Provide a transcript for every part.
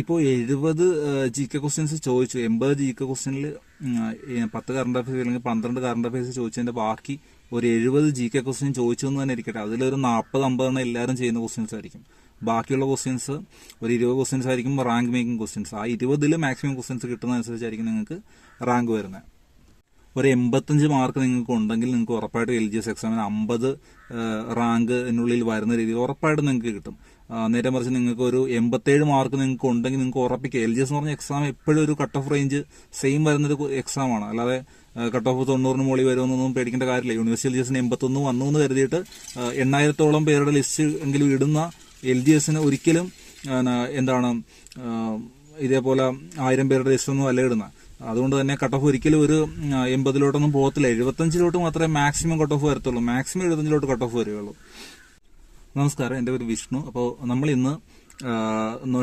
ഇപ്പോൾ എഴുപത് G K questions ചോദിച്ചു. എൺപത് ജി കെ ക്വസ്റ്റ്യനിൽ പത്ത് കറണ്ട് അഫയേഴ്സ് അല്ലെങ്കിൽ പന്ത്രണ്ട് കറണ്ട് അഫയേഴ്സ് ചോദിച്ചതിന്റെ ബാക്കി ഒരു എഴുപത് ജി കെ ക്വസ്റ്റ്യൻ ചോദിച്ചു എന്ന് തന്നെ ഇരിക്കട്ടെ. അതിലൊരു നാൽപ്പത് അമ്പതെണ്ണം എല്ലാവരും ചെയ്യുന്ന ക്വസ്റ്റ്യൻസ് ആയിരിക്കും. ബാക്കിയുള്ള ക്വസ്റ്റ്യൻസ് ഒരു ഇരുപത് ക്വസ്റ്റ്യൻസ് ആയിരിക്കും റാങ്ക് മേക്കിംഗ് ക്വസ്റ്റ്യൻസ് ആ ഇരുപതിൽ മാക്സിമം ക്വസ്റ്റ്യൻസ് കിട്ടുന്നതനുസരിച്ചായിരിക്കും നിങ്ങൾക്ക് റാങ്ക് വരുന്നത്. ഒരു എൺപത്തഞ്ച് മാർക്ക് നിങ്ങൾക്ക് ഉണ്ടെങ്കിൽ നിങ്ങൾക്ക് ഉറപ്പായിട്ടും എൽ ജി എസ് എക്സാമിന് അമ്പത് റാങ്കിനുള്ളിൽ വരുന്ന രീതിയിൽ ഉറപ്പായിട്ടും നിങ്ങൾക്ക് കിട്ടും. നേരെ മറിച്ച് നിങ്ങൾക്ക് ഒരു എൺപത്തേഴ് മാർക്ക് നിങ്ങൾക്ക് ഉണ്ടെങ്കിൽ നിങ്ങൾക്ക് ഉറപ്പിക്കുക എൽ ജി എസ് എന്ന് പറഞ്ഞ എക്സാം എപ്പോഴും ഒരു കട്ട് ഓഫ് റേഞ്ച് സെയിം വരുന്നൊരു എക്സാം ആണ്. അല്ലാതെ കട്ട് ഓഫ് തൊണ്ണൂറിന് മുകളിൽ വരുമെന്നൊന്നും പേടിക്കേണ്ട കാര്യമില്ല. യൂണിവേഴ്സിറ്റി എൽ ജി എസിന് എൺപത്തൊന്ന് വന്നു എന്ന് കരുതിയിട്ട് എണ്ണായിരത്തോളം പേരുടെ ലിസ്റ്റ് എങ്കിലും ഇടുന്ന എൽ ജി എസിന് ഒരിക്കലും എന്താണ് ഇതേപോലെ ആയിരം പേരുടെ ലിസ്റ്റ് ഒന്നും അല്ല ഇടുന്ന അതുകൊണ്ട് തന്നെ കട്ട് ഓഫ് ഒരിക്കലും ഒരു എൺപതിലോട്ടൊന്നും പോകത്തില്ല. എഴുപത്തഞ്ചിലോട്ട് മാത്രമേ മാക്സിമം കട്ട് ഓഫ് വരത്തുള്ളൂ. മാക്സിമം എഴുപത്തഞ്ചിലോട്ട് കട്ട് ഓഫ് വരികയുള്ളൂ. നമസ്കാരം. എന്റെ പേര് വിഷ്ണു. അപ്പോൾ നമ്മൾ ഇന്ന്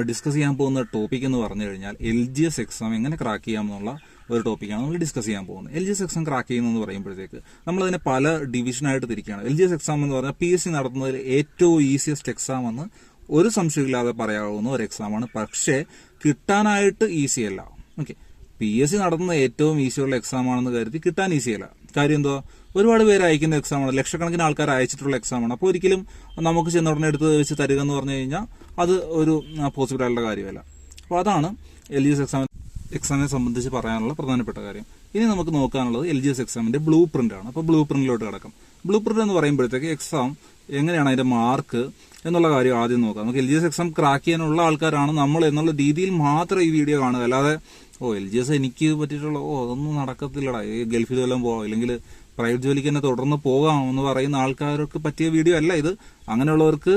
ഡിസ്കസ് ചെയ്യാൻ പോകുന്ന ടോപ്പിക് എന്ന് പറഞ്ഞു കഴിഞ്ഞാൽ എൽ ജി എസ് എക്സാം എങ്ങനെ ക്രാക്ക് ചെയ്യാം എന്നുള്ള ഒരു ടോപ്പിക്കാണ് നമ്മൾ ഡിസ്കസ് ചെയ്യാൻ പോകുന്നത്. L G S exam crack ചെയ്യുന്നതെന്ന് പറയുമ്പോഴത്തേക്ക് നമ്മളതിനെ പല ഡിവിഷനായിട്ട് തിരിക്കുകയാണ്. എൽ ജി എസ് എക്സാം എന്ന് പറഞ്ഞാൽ പി എസ് സി നടത്തുന്നതിൽ ഏറ്റവും ഈസിയസ്റ്റ് എക്സാം എന്ന് ഒരു സംശയമില്ലാതെ പറയാവുന്ന ഒരു എക്സാമാണ് പക്ഷേ കിട്ടാനായിട്ട് ഈസിയല്ല ഓക്കെ പി എസ് സി നടത്തുന്ന ഏറ്റവും ഈസിയുള്ള എക്സാം ആണെന്ന് കരുതി കിട്ടാൻ ഈസിയല്ല കാര്യം എന്തോ? ഒരുപാട് പേര് അയക്കുന്ന എക്സാമാണ് ലക്ഷക്കണക്കിന് ആൾക്കാർ അയച്ചിട്ടുള്ള എക്സാമാണ് അപ്പോൾ ഒരിക്കലും നമുക്ക് ചെന്ന ഉടനെ എടുത്ത് വെച്ച് തരിക എന്ന് പറഞ്ഞു കഴിഞ്ഞാൽ അത് ഒരു പോസിബിൾ ആയിട്ടുള്ള കാര്യമല്ല. അപ്പോൾ അതാണ് എൽ ജി എസ് എക്സാം എക്സാമിനെ സംബന്ധിച്ച് പറയാനുള്ള പ്രധാനപ്പെട്ട കാര്യം. ഇനി നമുക്ക് നോക്കാനുള്ളത് എൽ ജി എസ് എക്സാമിന്റെ ബ്ലൂ പ്രിന്റ് ആണ്. അപ്പോൾ ബ്ലൂ പ്രിന്റിലോട്ട് കിടക്കാം. ബ്ലൂ പ്രിന്റ് എന്ന് പറയുമ്പോഴത്തേക്ക് എക്സാം എങ്ങനെയാണ് അതിന്റെ മാർക്ക് എന്നുള്ള കാര്യം ആദ്യം നോക്കാം. നമുക്ക് L G S exam crack ചെയ്യാനുള്ള ആൾക്കാരാണ് നമ്മൾ എന്നുള്ള രീതിയിൽ മാത്രം ഈ വീഡിയോ കാണുക. അല്ലാതെ ഓ എൽ ജി എസ് എനിക്ക് പറ്റിയിട്ടുള്ള ഓ അതൊന്നും നടക്കത്തില്ലടാ. ഈ ഗൾഫിൽ വല്ലതും പോവാം അല്ലെങ്കിൽ പ്രൈവറ്റ് ജോലിക്ക് തന്നെ തുടർന്ന് പോകാം എന്ന് പറയുന്ന ആൾക്കാർക്ക് പറ്റിയ വീഡിയോ അല്ല ഇത്. അങ്ങനെയുള്ളവർക്ക്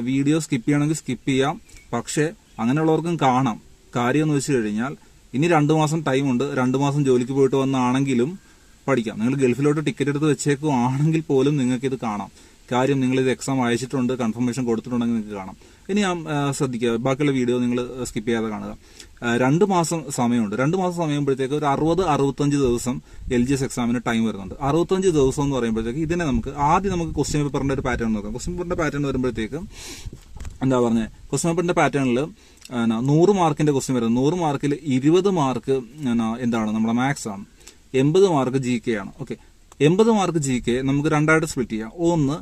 വീഡിയോ സ്കിപ്പ് ചെയ്യണമെങ്കിൽ സ്കിപ്പ് ചെയ്യാം. പക്ഷേ അങ്ങനെയുള്ളവർക്കും കാണാം. കാര്യം എന്ന് വെച്ച് കഴിഞ്ഞാൽ ഇനി രണ്ടു മാസം ടൈം ഉണ്ട്. രണ്ട് മാസം ജോലിക്ക് പോയിട്ട് വന്നാണെങ്കിലും പഠിക്കാം. നിങ്ങൾ ഗൾഫിലോട്ട് ടിക്കറ്റ് എടുത്ത് വെച്ചേക്കുവാണെങ്കിൽ പോലും നിങ്ങൾക്ക് ഇത് കാണാം. കാര്യം നിങ്ങൾ ഇത് എക്സാം അയച്ചിട്ടുണ്ട് കൺഫർമേഷൻ കൊടുത്തിട്ടുണ്ടെങ്കിൽ നിങ്ങൾക്ക് കാണാം. ഇനി ഞാൻ ശ്രദ്ധിക്കുക. ബാക്കിയുള്ള വീഡിയോ നിങ്ങൾ സ്കിപ്പ് ചെയ്യാതെ കാണുക. രണ്ട് മാസം സമയമുണ്ട്. രണ്ട് മാസം സമയമ്പോഴത്തേക്ക് ഒരു അറുപത് അറുപത്തഞ്ച് ദിവസം എൽ ജി എസ് എക്സാമിന് ടൈം വരുന്നുണ്ട്. അറുപത്തഞ്ച് ദിവസം എന്ന് പറയുമ്പോഴത്തേക്ക് ഇതിനെ നമുക്ക് ആദ്യം നമുക്ക് ക്വസ്റ്റ്യൻ പേപ്പറിന്റെ ഒരു പാറ്റേൺ നോക്കാം. ക്വസ്റ്റ്യൻ പേപ്പറിന്റെ പാറ്റേൺ വരുമ്പോഴത്തേക്ക് എന്താ പറഞ്ഞത് ക്വസ്റ്റ്യൻ പേപ്പറിന്റെ പാറ്റേണിൽ നൂറ് മാർക്കിന്റെ ക്വസ്റ്റ്യൻ വരുന്നത്. നൂറ് മാർക്കിൽ ഇരുപത് മാർക്ക് എന്താണ്? നമ്മുടെ മാത്സ് ആണ്. എൺപത് മാർക്ക് ജി കെ ആണ്. ഓക്കെ എൺപത് മാർക്ക് ജി കെ നമുക്ക് രണ്ടായിട്ട് സ്പ്ലിറ്റ് ചെയ്യാം. ഒന്ന്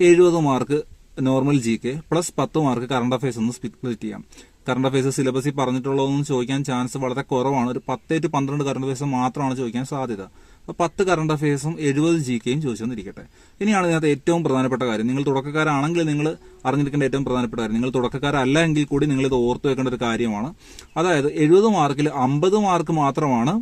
എഴുപത് mark normal G K plus പത്ത് മാർക്ക് കറണ്ട് അഫയേഴ്സ് ഒന്ന് സ്പ്ലിറ്റ് ചെയ്യാം. കറണ്ട് അഫയേഴ്സ് സിലബസിൽ പറഞ്ഞിട്ടുള്ളതൊന്നും ചോദിക്കാൻ ചാൻസ് വളരെ കുറവാണ്. ഒരു പത്തേ ടു പന്ത്രണ്ട് കറണ്ട് അഫയേഴ്സ് മാത്രമാണ് ചോദിക്കാൻ സാധ്യത. അപ്പോൾ പത്ത് കറണ്ട് അഫയേഴ്സും എഴുപത് ജി കെയും ചോദിച്ചെന്നിരിക്കട്ടെ ഇനിയാണ് ഇതിനകത്ത് ഏറ്റവും പ്രധാനപ്പെട്ട കാര്യം. നിങ്ങൾ തുടക്കക്കാരാണെങ്കിൽ നിങ്ങൾ അറിഞ്ഞിരിക്കേണ്ട ഏറ്റവും പ്രധാനപ്പെട്ട കാര്യം. നിങ്ങൾ തുടക്കക്കാരല്ല എങ്കിൽ കൂടി നിങ്ങൾ ഇത് ഓർത്തു വെക്കേണ്ട ഒരു കാര്യമാണ്. അതായത് എഴുപത് മാർക്കിൽ അമ്പത് മാർക്ക് മാത്രമാണ്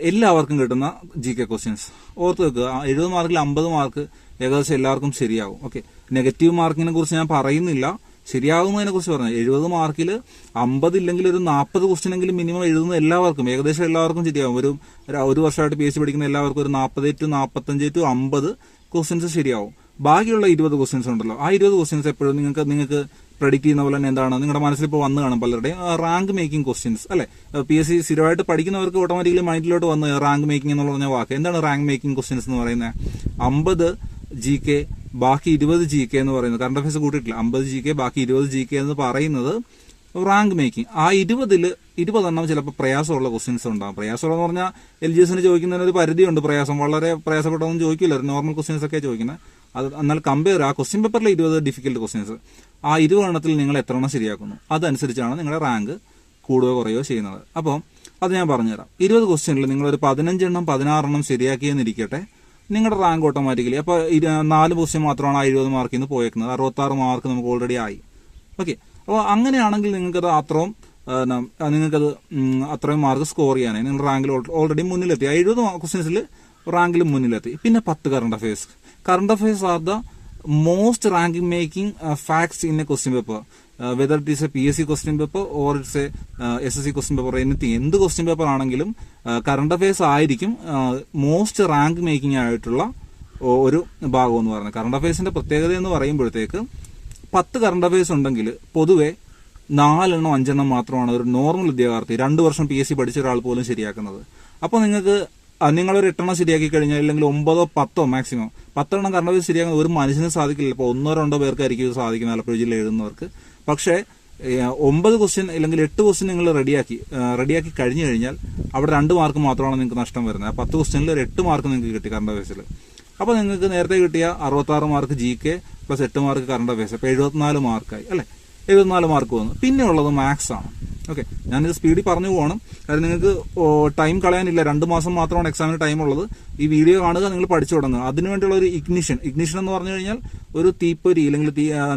എല്ലാവർക്കും കിട്ടുന്ന ജി കെ ക്വസ്റ്റ്യൻസ് ഓർത്ത് വെക്കുക എഴുപത് മാർക്കിൽ അമ്പത് മാർക്ക് ഏകദേശം എല്ലാവർക്കും ശരിയാകും. ഓക്കെ നെഗറ്റീവ് മാർക്കിനെ കുറിച്ച് ഞാൻ പറയുന്നില്ല. ശരിയാകുന്നതിനെ കുറിച്ച് പറഞ്ഞു എഴുപത് മാർക്കിൽ അമ്പത് ഇല്ലെങ്കിൽ ഒരു നാൽപ്പത് ക്വസ്റ്റ്യൻ എങ്കിലും മിനിമം എഴുതുന്ന എല്ലാവർക്കും. ഏകദേശം എല്ലാവർക്കും ശരിയാകും. ഒരു ഒരു- വർഷമായിട്ട് പി എച്ച് പഠിക്കുന്ന എല്ലാവർക്കും ഒരു നാൽപ്പത് ടു നാൽപ്പത്തഞ്ച് ടു അമ്പത് ക്വസ്റ്റ്യൻസ് ശരിയാവും. ബാക്കിയുള്ള ഇരുപത് ക്വസ്റ്റ്യൻസ് ഉണ്ടല്ലോ. ആ ഇരുപത് ക്വസ്റ്റ്യൻസ് എപ്പോഴും നിങ്ങൾക്ക് നിങ്ങൾക്ക് പ്രഡിക്റ്റ് ചെയ്യുന്ന പോലെ തന്നെ എന്താണ്? നിങ്ങളുടെ മനസ്സിൽ ഇപ്പോൾ വന്നു കാണും പലരുടെയും റാങ്ക് മേക്കിംഗ് ക്വസ്റ്റ്യൻസ് അല്ലെ? പി എസ് സി സ്ഥിരമായിട്ട് പഠിക്കുന്നവർക്ക് ഓട്ടോമാറ്റിക്കലി മൈൻഡിലോട്ട് വന്ന് റാങ്ക് മേക്കിംഗ് എന്നുള്ള പറഞ്ഞ വാക്ക്. എന്താണ് റാങ്ക് മേക്കിംഗ് ക്വസ്റ്റ്യൻസ് എന്ന് പറയുന്നത്? അമ്പത് ജി കെ ബാക്കി ഇരുപത് ജി കെ എന്ന് പറയുന്നത്. കറണ്ട് അഫയേഴ്സ് കൂട്ടിയിട്ടില്ല. അമ്പത് ജി കെ ബാക്കി ഇരുപത് ജി കെ എന്ന് പറയുന്നത് റാങ്ക് മേക്കിംഗ് ആ ഇരുപതിൽ ഇരുപതെണ്ണം ചിലപ്പോൾ പ്രയാസമുള്ള ക്വസ്റ്റ്യൻസ് ഉണ്ടാകും പ്രയാസമുള്ളതെന്ന് പറഞ്ഞാൽ എൽ ജി എസിന് ചോദിക്കുന്നതിന് ഒരു പരിധിയുണ്ട് പ്രയാസം. വളരെ പ്രയാസപ്പെട്ടതൊന്നും ചോദിക്കില്ല. നോർമൽ ക്വസ്റ്റ്യൻസ് ഒക്കെ ചോദിക്കുന്നത് അത് എന്നാൽ കമ്പയർ ആ ക്വസ്റ്റ്യൻ പേപ്പറിലെ ഇരുപത് ഡിഫിക്കൽട്ട് ക്വസ്റ്റ്യൻസ് ആ ഇരുപതെണ്ണത്തിൽ നിങ്ങൾ എത്ര എണ്ണം ശരിയാക്കുന്നു? അതനുസരിച്ചാണ് നിങ്ങളുടെ റാങ്ക് കൂടുകയോ കുറയോ ചെയ്യുന്നത്. അപ്പോൾ അത് ഞാൻ പറഞ്ഞുതരാം. ഇരുപത് ക്വസ്റ്റ്യനിൽ നിങ്ങളൊരു പതിനഞ്ചെണ്ണം പതിനാറെണ്ണം ശരിയാക്കിയെന്നിരിക്കട്ടെ. നിങ്ങളുടെ റാങ്ക് ഓട്ടോമാറ്റിക്കലി അപ്പോൾ നാല് പൊസിഷൻ മാത്രമാണ് ആ ഇരുപത് മാർക്കിൽ നിന്ന് പോയേക്കുന്നത്. അറുപത്താറ് മാർക്ക് നമുക്ക് ഓൾറെഡി ആയി. ഓക്കെ അപ്പോൾ അങ്ങനെയാണെങ്കിൽ നിങ്ങൾക്കത് അത്രയും നിങ്ങൾക്കത് അത്രയും മാർക്ക് സ്കോർ ചെയ്യാനായി. നിങ്ങൾ റാങ്കിൽ ഓൾറെഡി മുന്നിലെത്തി. ആ എഴുപത് ക്വസ്റ്റ്യൻസിൽ റാങ്കിൽ മുന്നിലെത്തി. പിന്നെ പത്ത് current affairs current affairs are the most ranking making facts in a question paper whether it is a P S C question paper or it's a S S C question paper anything എന്ത് question paper ആണെങ്കിലും current affairs ആയിരിക്കും most rank making ആയിട്ടുള്ള ഒരു ഭാഗം എന്ന് പറയുന്നത്. Current അഫയേഴ്സിന്റെ പ്രത്യേകത എന്ന് പറയുമ്പോഴത്തേക്ക് പത്ത് കറണ്ട് അഫയേഴ്സ് ഉണ്ടെങ്കിൽ പൊതുവെ നാലെണ്ണം അഞ്ചെണ്ണം മാത്രമാണ് ഒരു നോർമൽ ഉദ്യോഗാർത്ഥി രണ്ടു വർഷം പി എസ് സി പഠിച്ച ഒരാൾ പോലും ശരിയാക്കുന്നത്. അപ്പോൾ നിങ്ങൾക്ക് നിങ്ങളൊരു എട്ടെണ്ണം ശരിയാക്കി കഴിഞ്ഞാൽ അല്ലെങ്കിൽ ഒമ്പതോ പത്തോ മാക്സിമം പത്തെണ്ണം കറണ്ട് അഫയേഴ്സ് ശരിയാക്കാൻ ഒരു മനുഷ്യന് സാധിക്കില്ല. ഇപ്പോൾ ഒന്നോ രണ്ടോ പേർക്കായിരിക്കും ഇത് സാധിക്കുന്നത് ആലപ്പുഴ ജില്ല എഴുതുന്നവർക്ക്. പക്ഷേ ഒമ്പത് ക്വസ്റ്റ്യൻ അല്ലെങ്കിൽ എട്ട് ക്വസ്റ്റ്യൻ നിങ്ങൾ റെഡിയാക്കി റെഡിയാക്കി കഴിഞ്ഞു കഴിഞ്ഞാൽ അവിടെ രണ്ട് മാർക്ക് മാത്രമാണ് നിങ്ങൾക്ക് നഷ്ടം വരുന്നത്. പത്ത് ക്വസ്റ്റ്യനിൽ ഒരു എട്ട് മാർക്ക് നിങ്ങൾക്ക് കിട്ടി കറണ്ട് അഫയേഴ്സിൽ അപ്പോൾ നിങ്ങൾക്ക് നേരത്തെ കിട്ടിയ അറുപത്താറ് മാർക്ക് ജി കെ പ്ലസ് എട്ട് മാർക്ക് കറണ്ട് അഫയേഴ്സ് അപ്പോൾ എഴുപത്തിനാല് മാർക്കായി അല്ലേ? എഴുപത്തിനാല് മാർക്ക് വന്നു. പിന്നെ ഉള്ളത് മാത്സ് ആണ്. ഓക്കെ ഞാനിത് സ്പീഡിൽ പറഞ്ഞു പോകണം കാര്യം നിങ്ങൾക്ക് ടൈം കളയാനില്ല. രണ്ട് മാസം മാത്രമാണ് എക്സാമിന് ടൈം ഉള്ളത്. ഈ വീഡിയോ കാണുക നിങ്ങൾ പഠിച്ചു തുടങ്ങുക. അതിനുവേണ്ടിയുള്ള ഒരു ഇഗ്നിഷൻ ഇഗ്നിഷൻ എന്ന് പറഞ്ഞു കഴിഞ്ഞാൽ ഒരു തീപ്പൊരി അല്ലെങ്കിൽ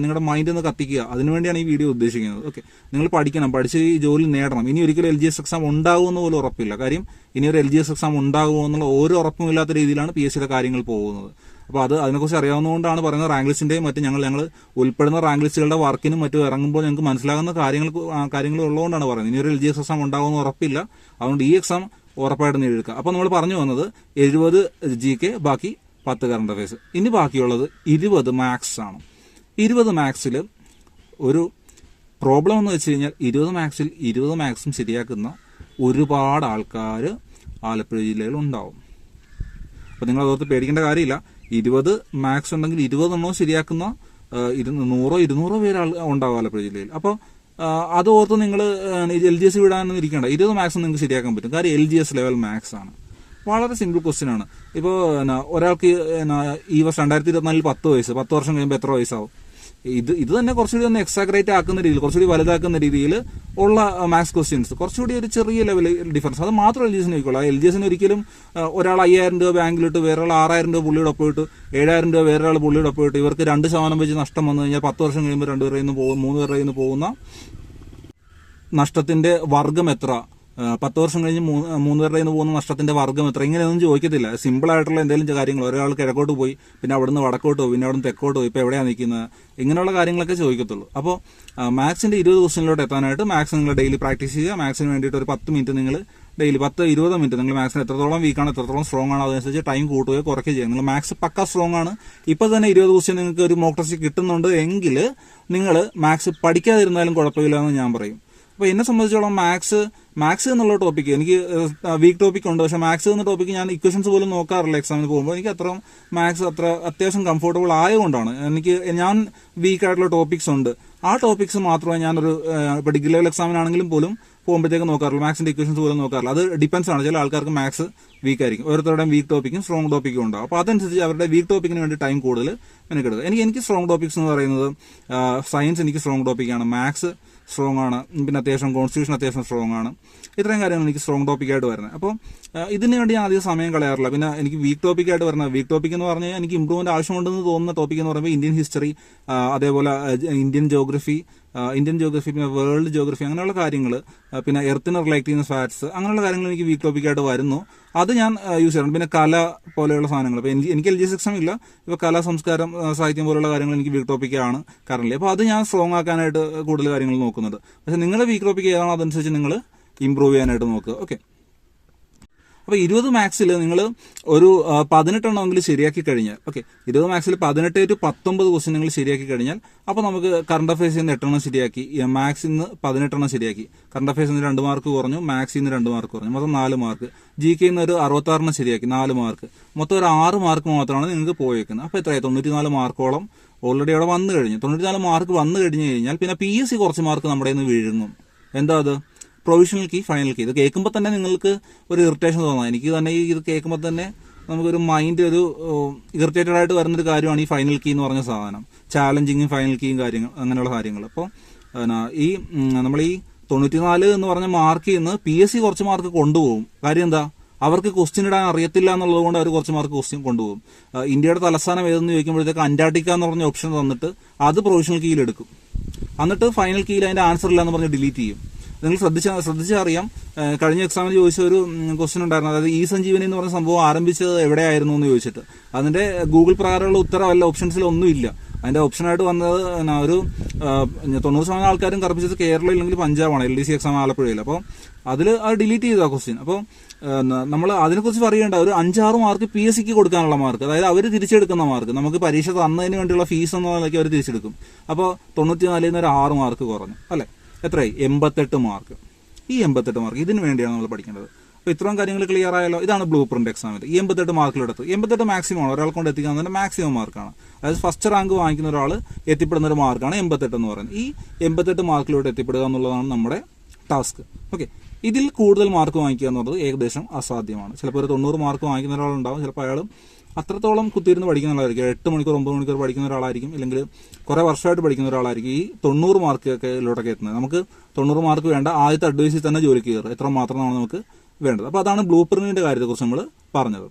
നിങ്ങളുടെ മൈൻഡ് ഒന്ന് കത്തിക്കുക. അതിനുവേണ്ടിയാണ് ഈ വീഡിയോ ഉദ്ദേശിക്കുന്നത്. ഓക്കെ നിങ്ങൾ പഠിക്കണം. പഠിച്ച് ഈ ജോലി നേടണം. ഇനി ഒരിക്കലും എൽ ജി എസ് എക്സാം ഉണ്ടാകുമെന്ന് പോലും ഉറപ്പില്ല. കാര്യം ഇനി ഒരു എൽ ജി എസ് എക്സാം ഉണ്ടാകുമോ എന്നുള്ള ഒരു ഉറപ്പുമില്ലാത്ത രീതിയിലാണ് പി എസ് സിയുടെ കാര്യങ്ങൾ പോകുന്നത്. അപ്പോൾ അത് അതിനെക്കുറിച്ച് അറിയാവുന്നതുകൊണ്ടാണ് പറയുന്നത് റാങ്ക് ലിസ്റ്റിന്റെയും മറ്റും ഞങ്ങൾ ഞങ്ങൾ ഉൾപ്പെടുന്ന റാങ്ക് ലിസ്റ്റുകളുടെ വർക്കിനും മറ്റും ഇറങ്ങുമ്പോൾ ഞങ്ങൾക്ക് മനസ്സിലാകുന്ന കാര്യങ്ങൾ കാര്യങ്ങൾ ഉള്ളതുകൊണ്ടാണ് പറയുന്നത്. ഇനി ഒരു എൽ ജി എസ് എക്സാം ഉണ്ടാകുമെന്ന് ഉറപ്പില്ല. അതുകൊണ്ട് ഈ എക്സാം ഉറപ്പായിട്ടും നേടിയെടുക്കുക. അപ്പോൾ നമ്മൾ പറഞ്ഞു വന്നത് എഴുപത് ജി കെ ബാക്കി പത്ത് കറണ്ട് അഫയേഴ്സ്. ഇനി ബാക്കിയുള്ളത് ഇരുപത് മാത്സ് ആണ്. ഇരുപത് മാത്സിൽ ഒരു പ്രോബ്ലം എന്ന് വെച്ച് കഴിഞ്ഞാൽ ഇരുപത് മാത്സിൽ ഇരുപത് മാത്സും ശരിയാക്കുന്ന ഒരുപാട് ആൾക്കാർ ആലപ്പുഴ ജില്ലയിൽ ഉണ്ടാവും. അപ്പോൾ നിങ്ങൾ അതോർത്ത് പേടിക്കേണ്ട കാര്യമില്ല. ഇരുപത് മാക്സ് ഉണ്ടെങ്കിൽ ഇരുപതെണ്ണോ ശരിയാക്കുന്ന നൂറോ ഇരുന്നൂറോ പേര് ഉണ്ടാവും ആലപ്പുഴ ജില്ലയിൽ. അപ്പോൾ അത് ഓർത്ത് നിങ്ങൾ എൽ ജി എസ് വിടാനൊന്നും ഇരിക്കേണ്ട. ഇരുപത് മാക്സ് നിങ്ങൾക്ക് ശരിയാക്കാൻ പറ്റും. കാര്യം L G S level max ആണ്. വളരെ സിമ്പിൾ ക്വസ്റ്റ്യൻ ആണ്. ഇപ്പോൾ ഒരാൾക്ക് ഈ വർഷം രണ്ടായിരത്തി ഇരുപത്തിനാലിൽ പത്ത് വയസ്സ് പത്ത് വർഷം കഴിയുമ്പോൾ എത്ര വയസ്സാവും? ഇത് ഇത് തന്നെ കുറച്ചുകൂടി ഒന്ന് എക്സാഗ്രേറ്റ് ആക്കുന്ന രീതിയിൽ കുറച്ചുകൂടി വലുതാക്കുന്ന രീതിയിൽ ഉള്ള മാത്സ് ക്വസ്റ്റ്യൻസ് കുറച്ചുകൂടി ഒരു ചെറിയ ലെവൽ ഡിഫറൻസ് അത് മാത്രം എൽ ജി എസിന് നോക്കിക്കോളാം എൽ ജി എസിന് ഒരിക്കലും ഒരാൾ അയ്യായിരം രൂപ ബാങ്കിലിട്ട് വേറൊരാൾ ആറായിരം രൂപ പുള്ളിയുടെ ഒപ്പം ഇട്ട് ഏഴായിരം രൂപ വേറൊരാൾ പുള്ളിയുടെ ഒപ്പം ഇട്ട് ഇവർക്ക് രണ്ട് ശതമാനം വെച്ച് നഷ്ടം വന്നു കഴിഞ്ഞാൽ പത്ത് വർഷം കഴിയുമ്പോൾ രണ്ടുപേരിൽ നിന്ന് പോകും മൂന്ന് പേരുടെ നിന്ന് പോകുന്ന നഷ്ടത്തിന്റെ വർഗം എത്ര? പത്ത് വർഷം കഴിഞ്ഞ് മൂന്ന് മൂന്ന് പേരുടെ നിന്ന് പോകുന്ന നഷ്ടത്തിന്റെ വർഗം എത്ര? ഇങ്ങനെയൊന്നും ചോദിക്കത്തില്ല. സിമ്പിൾ ആയിട്ടുള്ള എന്തെങ്കിലും കാര്യങ്ങൾ. ഒരാൾ കിഴക്കോട്ട് പോയി പിന്നെ അവിടുന്ന് വടക്കോട്ട് പോയി പിന്നെ അവിടുന്ന് തെക്കോട്ട് പോയി ഇപ്പൊ എവിടെയാണ് നിൽക്കുന്നത് ഇങ്ങനെയുള്ള കാര്യങ്ങളൊക്കെ ചോദിക്കത്തുള്ളൂ. അപ്പോൾ മാത്സിന്റെ ഇരുപത് ക്വസ്റ്റിനിലോട്ട് എത്താനായിട്ട് മാത്സ് നിങ്ങൾ ഡെയിലി പ്രാക്ടീസ് ചെയ്യുക. മാത്സിന് വേണ്ടിയിട്ട് ഒരു പത്ത് മിനിറ്റ് നിങ്ങൾ ഡെയിലി പത്ത് ഇരുപത് മിനിറ്റ് നിങ്ങൾ മാത്സിന് എത്രത്തോളം വീക്കാണ് എത്രത്തോളം സ്ട്രോങ് ആണ് അതനുസരിച്ച് ടൈം കൂട്ടുകയോ കുറയ്ക്കുക ചെയ്യുക. നിങ്ങൾ മാത്സ് പക്ക സ്ട്രോങ് ആണ്. ഇപ്പൊ തന്നെ ഇരുപത് ക്വസ്റ്റ്യൻ നിങ്ങൾക്ക് ഒരു മോക്ക് ടെസ്റ്റ് കിട്ടുന്നുണ്ട് എങ്കിൽ നിങ്ങൾ മാത്സ് പഠിക്കാതിരുന്നാലും കുഴപ്പമില്ല എന്ന് ഞാൻ പറയും. അപ്പോൾ എന്നെ സംബന്ധിച്ചോളം മാത്സ് മാത്സ് എന്നുള്ള ടോപ്പിക്ക് എനിക്ക് വീക്ക് ടോപ്പിക് ഉണ്ട്. പക്ഷേ മാത്സ് എന്ന ടോപ്പിക്ക് ഞാൻ ഇക്വേഷൻസ് പോലും നോക്കാറില്ല എക്സാമിന് പോകുമ്പോൾ. എനിക്ക് അത്ര മാത്സ് അത്ര അത്യാവശ്യം കംഫർട്ടബിൾ ആയതുകൊണ്ടാണ്. എനിക്ക് ഞാൻ വീക്ക് ആയിട്ടുള്ള ടോപ്പിക്സ് ഉണ്ട്. ആ ടോപ്പിക്സ് മാത്രമേ ഞാനൊരു ഇപ്പോൾ ഡിഗ്രി ലെവൽ എക്സാമിനാണെങ്കിലും പോലും പോകുമ്പോഴത്തേക്ക് നോക്കാറുള്ളൂ. മാത്സിന്റെ ഇക്വേഷൻസ് പോലും നോക്കാറില്ല. അത് ഡിപ്പെൻസ് ആണ്. ചില ആൾക്കാർക്ക് മാത്സ് വീക്ക് ആയിരിക്കും. ഓരോരുത്തരുടെയും വീക്ക് ടോപ്പിക്കും സ്ട്രോങ് ടോപ്പിക്കും ഉണ്ടാവും. അപ്പോൾ അതനുസരിച്ച് അവരുടെ വീക്ക് ടോപ്പിക്കിന് വേണ്ടി ടൈം കൂടുതൽ മെനക്കെടുക്കുക. എനിക്ക് എനിക്ക് സ്ട്രോങ് ടോപ്പിക്സ് എന്ന് പറയുന്നത് സയൻസ് എനിക്ക് സ്ട്രോങ് ടോപ്പിക്കാണ് മാത്സ് സ്ട്രോങ് ആണ്. പിന്നെ അത്യാവശ്യം കോൺസ്റ്റിറ്റ്യൂഷൻ അത്യാവശ്യം സ്ട്രോങ് ആണ്. ഇത്രയും കാര്യങ്ങൾ എനിക്ക് സ്ട്രോങ് ടോപ്പിക്കായിട്ട് വരുന്നത്. അപ്പോൾ ഇതിന് വേണ്ടി ഞാൻ അധികം സമയം കളയാറില്ല. പിന്നെ എനിക്ക് വീക്ക് ടോപ്പിക്കായിട്ട് വരുന്നത് വീക്ക് ടോപ്പിക് എന്ന് പറഞ്ഞാൽ എനിക്ക് ഇമ്പ്രൂവ്മെന്റ് ആവശ്യമുണ്ടെന്ന് തോന്നുന്ന ടോപ്പിക് എന്ന് പറയുമ്പോൾ ഇന്ത്യൻ ഹിസ്റ്ററി അതേപോലെ ഇന്ത്യൻ ജോഗ്രഫി ഇന്ത്യൻ ജോഗ്രഫി പിന്നെ വേൾഡ് ജോഗ്രഫി അങ്ങനെയുള്ള കാര്യങ്ങൾ പിന്നെ എർത്തിന് റിലേറ്റ് ചെയ്യുന്ന ഫാറ്റ്സ് അങ്ങനെയുള്ള കാര്യങ്ങൾ എനിക്ക് വീക്ക് ടോപ്പിക്കായിട്ട് വരുന്നു. അത് ഞാൻ യൂസ് ചെയ്യാറുണ്ട്. പിന്നെ കല പോലെയുള്ള സാധനങ്ങൾ. ഇപ്പോൾ എനിക്ക് എൽ ജി സിക്സം ഇല്ല. ഇപ്പോൾ കലാ സംസ്കാരം സാഹിത്യം പോലുള്ള കാര്യങ്ങൾ എനിക്ക് വീക്ക് ടോപ്പിക്കാണ് കറന്റ് അപ്പോൾ അത് ഞാൻ സ്ട്രോങ് ആക്കാനായിട്ട് കൂടുതൽ കാര്യങ്ങൾ നോക്കുന്നത്. പക്ഷേ നിങ്ങളുടെ വീക്ക് ടോപ്പിക്ക് ഏതാണോ അതനുസരിച്ച് നിങ്ങൾ ഇമ്പ്രൂവ് ചെയ്യാനായിട്ട് നോക്കുക. ഓക്കെ അപ്പോൾ ഇരുപത് മാക്സിൽ നിങ്ങൾ ഒരു പതിനെട്ടെണ്ണമെങ്കിലും ശരിയാക്കി കഴിഞ്ഞാൽ ഓക്കെ ഇരുപത് മാക്സിൽ പതിനെട്ട് ടു പത്തൊമ്പത് ക്വസ്റ്റ്യൻ നിങ്ങൾ ശരിയാക്കി കഴിഞ്ഞാൽ അപ്പോൾ നമുക്ക് കറണ്ട് അഫയേഴ്സിൽ നിന്ന് എട്ടെണ്ണം ശരിയാക്കി മാത്സിൽ നിന്ന് പതിനെട്ടെണ്ണം ശരിയാക്കി. കറണ്ട് അഫയേഴ്സിൽ നിന്ന് രണ്ട് മാർക്ക് കുറഞ്ഞു മാത്സിൽ നിന്ന് രണ്ട് മാർക്ക് കുറഞ്ഞു മൊത്തം നാല് മാർക്ക് ജി കെയിൽ നിന്ന് ഒരു അറുപത്താറെണ്ണം ശരിയാക്കി നാല് മാർക്ക് മൊത്തം ഒരു ആറ് മാർക്ക് മാത്രമാണ് നിങ്ങൾക്ക് പോയേക്കുന്നത്. അപ്പോൾ എത്രയായി? തൊണ്ണൂറ്റിനാല് മാർക്കോളം ഓൾറെഡി അവിടെ വന്നു കഴിഞ്ഞു. തൊണ്ണൂറ്റിനാല് മാർക്ക് വന്നു കഴിഞ്ഞു കഴിഞ്ഞാൽ പിന്നെ പി എസ് സി കുറച്ച് മാർക്ക് നമ്മുടെ നിന്ന് വീഴുന്നു. എന്താ അത്? പ്രൊവിഷണൽ കീ ഫൈനൽ കീ ഇത് കേൾക്കുമ്പോൾ തന്നെ നിങ്ങൾക്ക് ഒരു ഇറിറ്റേഷൻ തോന്നാം. എനിക്ക് തന്നെ ഇത് കേൾക്കുമ്പോൾ തന്നെ നമുക്കൊരു മൈൻഡ് ഒരു ഇറിറ്റേറ്റഡ് ആയിട്ട് വരുന്നൊരു കാര്യമാണ് ഈ ഫൈനൽ കീ എന്ന് പറഞ്ഞ സാധനം. ചാലഞ്ചിങ്ങും ഫൈനൽ കീയും കാര്യങ്ങൾ അങ്ങനെയുള്ള കാര്യങ്ങൾ. അപ്പോൾ ഈ നമ്മൾ ഈ തൊണ്ണൂറ്റിനാല് എന്ന് പറഞ്ഞ മാർക്ക് ഇന്ന് പി എസ് സി കുറച്ച് മാർക്ക് കൊണ്ടുപോകും. കാര്യം എന്താ? അവർക്ക് ക്വസ്റ്റ്യൻ ഇടാൻ അറിയത്തില്ല എന്നുള്ളത് കൊണ്ട് അവർ കുറച്ച് മാർക്ക് ക്വസ്റ്റ്യൻ കൊണ്ടുപോകും. ഇന്ത്യയുടെ തലസ്ഥാനം ഏതെന്ന് ചോദിക്കുമ്പോഴത്തേക്ക് അന്റാർട്ടിക്ക എന്ന് പറഞ്ഞ ഓപ്ഷൻ തന്നിട്ട് അത് പ്രൊവിഷണൽ കീയിൽ എടുക്കും. എന്നിട്ട് ഫൈനൽ കീയിൽ അതിന്റെ ആൻസർ ഇല്ല എന്ന് പറഞ്ഞ് ഡിലീറ്റ് ചെയ്യും. നിങ്ങൾ ശ്രദ്ധിച്ച ശ്രദ്ധിച്ചറിയാം. അറിയാം കഴിഞ്ഞ എക്സാമിൽ ചോദിച്ച ഒരു ക്വസ്റ്റ്യൻ ഉണ്ടായിരുന്നു. അതായത് ഈ സഞ്ജീവനി എന്ന് പറഞ്ഞ സംഭവം ആരംഭിച്ചത് എവിടെയായിരുന്നു എന്ന് ചോദിച്ചിട്ട്. അതിന്റെ ഗൂഗിൾ പ്രകാരമുള്ള ഉത്തരവല്ല ഓപ്ഷൻസിൽ ഒന്നുമില്ല അതിന്റെ ഓപ്ഷനായിട്ട് വന്നത് ഒരു തൊണ്ണൂറ് ശതമാനം ആൾക്കാരും കറപ്പിച്ചത് കേരളം ഇല്ലെങ്കിൽ പഞ്ചാബാണ് എൽ ഡി സി എക്സാം ആലപ്പുഴയിൽ. അപ്പോൾ അതിൽ അത് ഡിലീറ്റ് ചെയ്തു ആ ക്വസ്റ്റ്യൻ അപ്പോൾ നമ്മൾ അതിനെക്കുറിച്ച് പറയേണ്ട ഒരു അഞ്ചാറ് മാർക്ക് പി എസ് സിക്ക് കൊടുക്കാനുള്ള മാർക്ക് അതായത് അവർ തിരിച്ചെടുക്കുന്ന മാർക്ക് നമുക്ക് പരീക്ഷ തന്നതിന് വേണ്ടിയുള്ള ഫീസ് എന്ന നിലയ്ക്ക് അവർ തിരിച്ചെടുക്കും. അപ്പോൾ തൊണ്ണൂറ്റിനാലിൽ നിന്ന് ഒരു ആറ് മാർക്ക് കുറഞ്ഞു അല്ലേ? എത്രയായി? എൺപത്തെട്ട് മാർക്ക് ഈ എൺപത്തെട്ട് മാർക്ക് ഇതിന് വേണ്ടിയാണ് നമ്മൾ പഠിക്കേണ്ടത്. അപ്പോൾ ഇത്രയും കാര്യങ്ങൾ ക്ലിയർ ആയാലോ? ഇതാണ് ബ്ലൂ പ്രിന്റ് എക്സാമിൽ ഈ എൺപത്തെട്ട് മാർക്കിലെടുത്ത് എൺപത്തെട്ട് മാക്സിമം ആണ്. ഒരാൾ കൊണ്ട് എത്തിക്കാവുന്നതിന്റെ മാക്സിമം മാർക്കാണ് അതായത് ഫസ്റ്റ് റാങ്ക് വാങ്ങിക്കുന്ന ഒരാൾ എത്തിപ്പെടുന്ന ഒരു മാർക്കാണ് എൺപത്തെട്ട് എന്ന് പറയുന്നത്. ഈ എൺപത്തെട്ട് മാർക്കിലൂടെ എത്തിപ്പെടുക എന്നുള്ളതാണ് നമ്മുടെ ടാസ്ക് ഓക്കെ ഇതിൽ കൂടുതൽ മാർക്ക് വാങ്ങിക്കുക എന്നുള്ളത് ഏകദേശം അസാധ്യമാണ്. ചിലപ്പോൾ ഒരു തൊണ്ണൂറ് മാർക്ക് വാങ്ങിക്കുന്ന ഒരാളുണ്ടാവും. ചിലപ്പോൾ അയാൾ അത്രത്തോളം കുത്തിയിരുന്ന് പഠിക്കുന്ന ആളായിരിക്കും എട്ട് മണിക്കൂർ ഒമ്പത് മണിക്കൂർ പഠിക്കുന്ന ഒരാളായിരിക്കും. അല്ലെങ്കിൽ കുറെ വർഷമായിട്ട് പഠിക്കുന്ന ഒരാളായിരിക്കും ഈ തൊണ്ണൂറ് മാർക്കൊക്കെ ഇതിലോട്ടൊക്കെ എത്തുന്നത്. നമുക്ക് തൊണ്ണൂറ് മാർക്ക് വേണ്ട ആദ്യത്തെ അഡ്വൈസിൽ തന്നെ ജോലിക്ക് കയറുക. എത്ര മാത്രമാണ് നമുക്ക് വേണ്ടത്. അപ്പോൾ അതാണ് ബ്ലൂ പ്രിന്റിന്റെ കാര്യത്തെക്കുറിച്ച് നമ്മൾ പറഞ്ഞത്.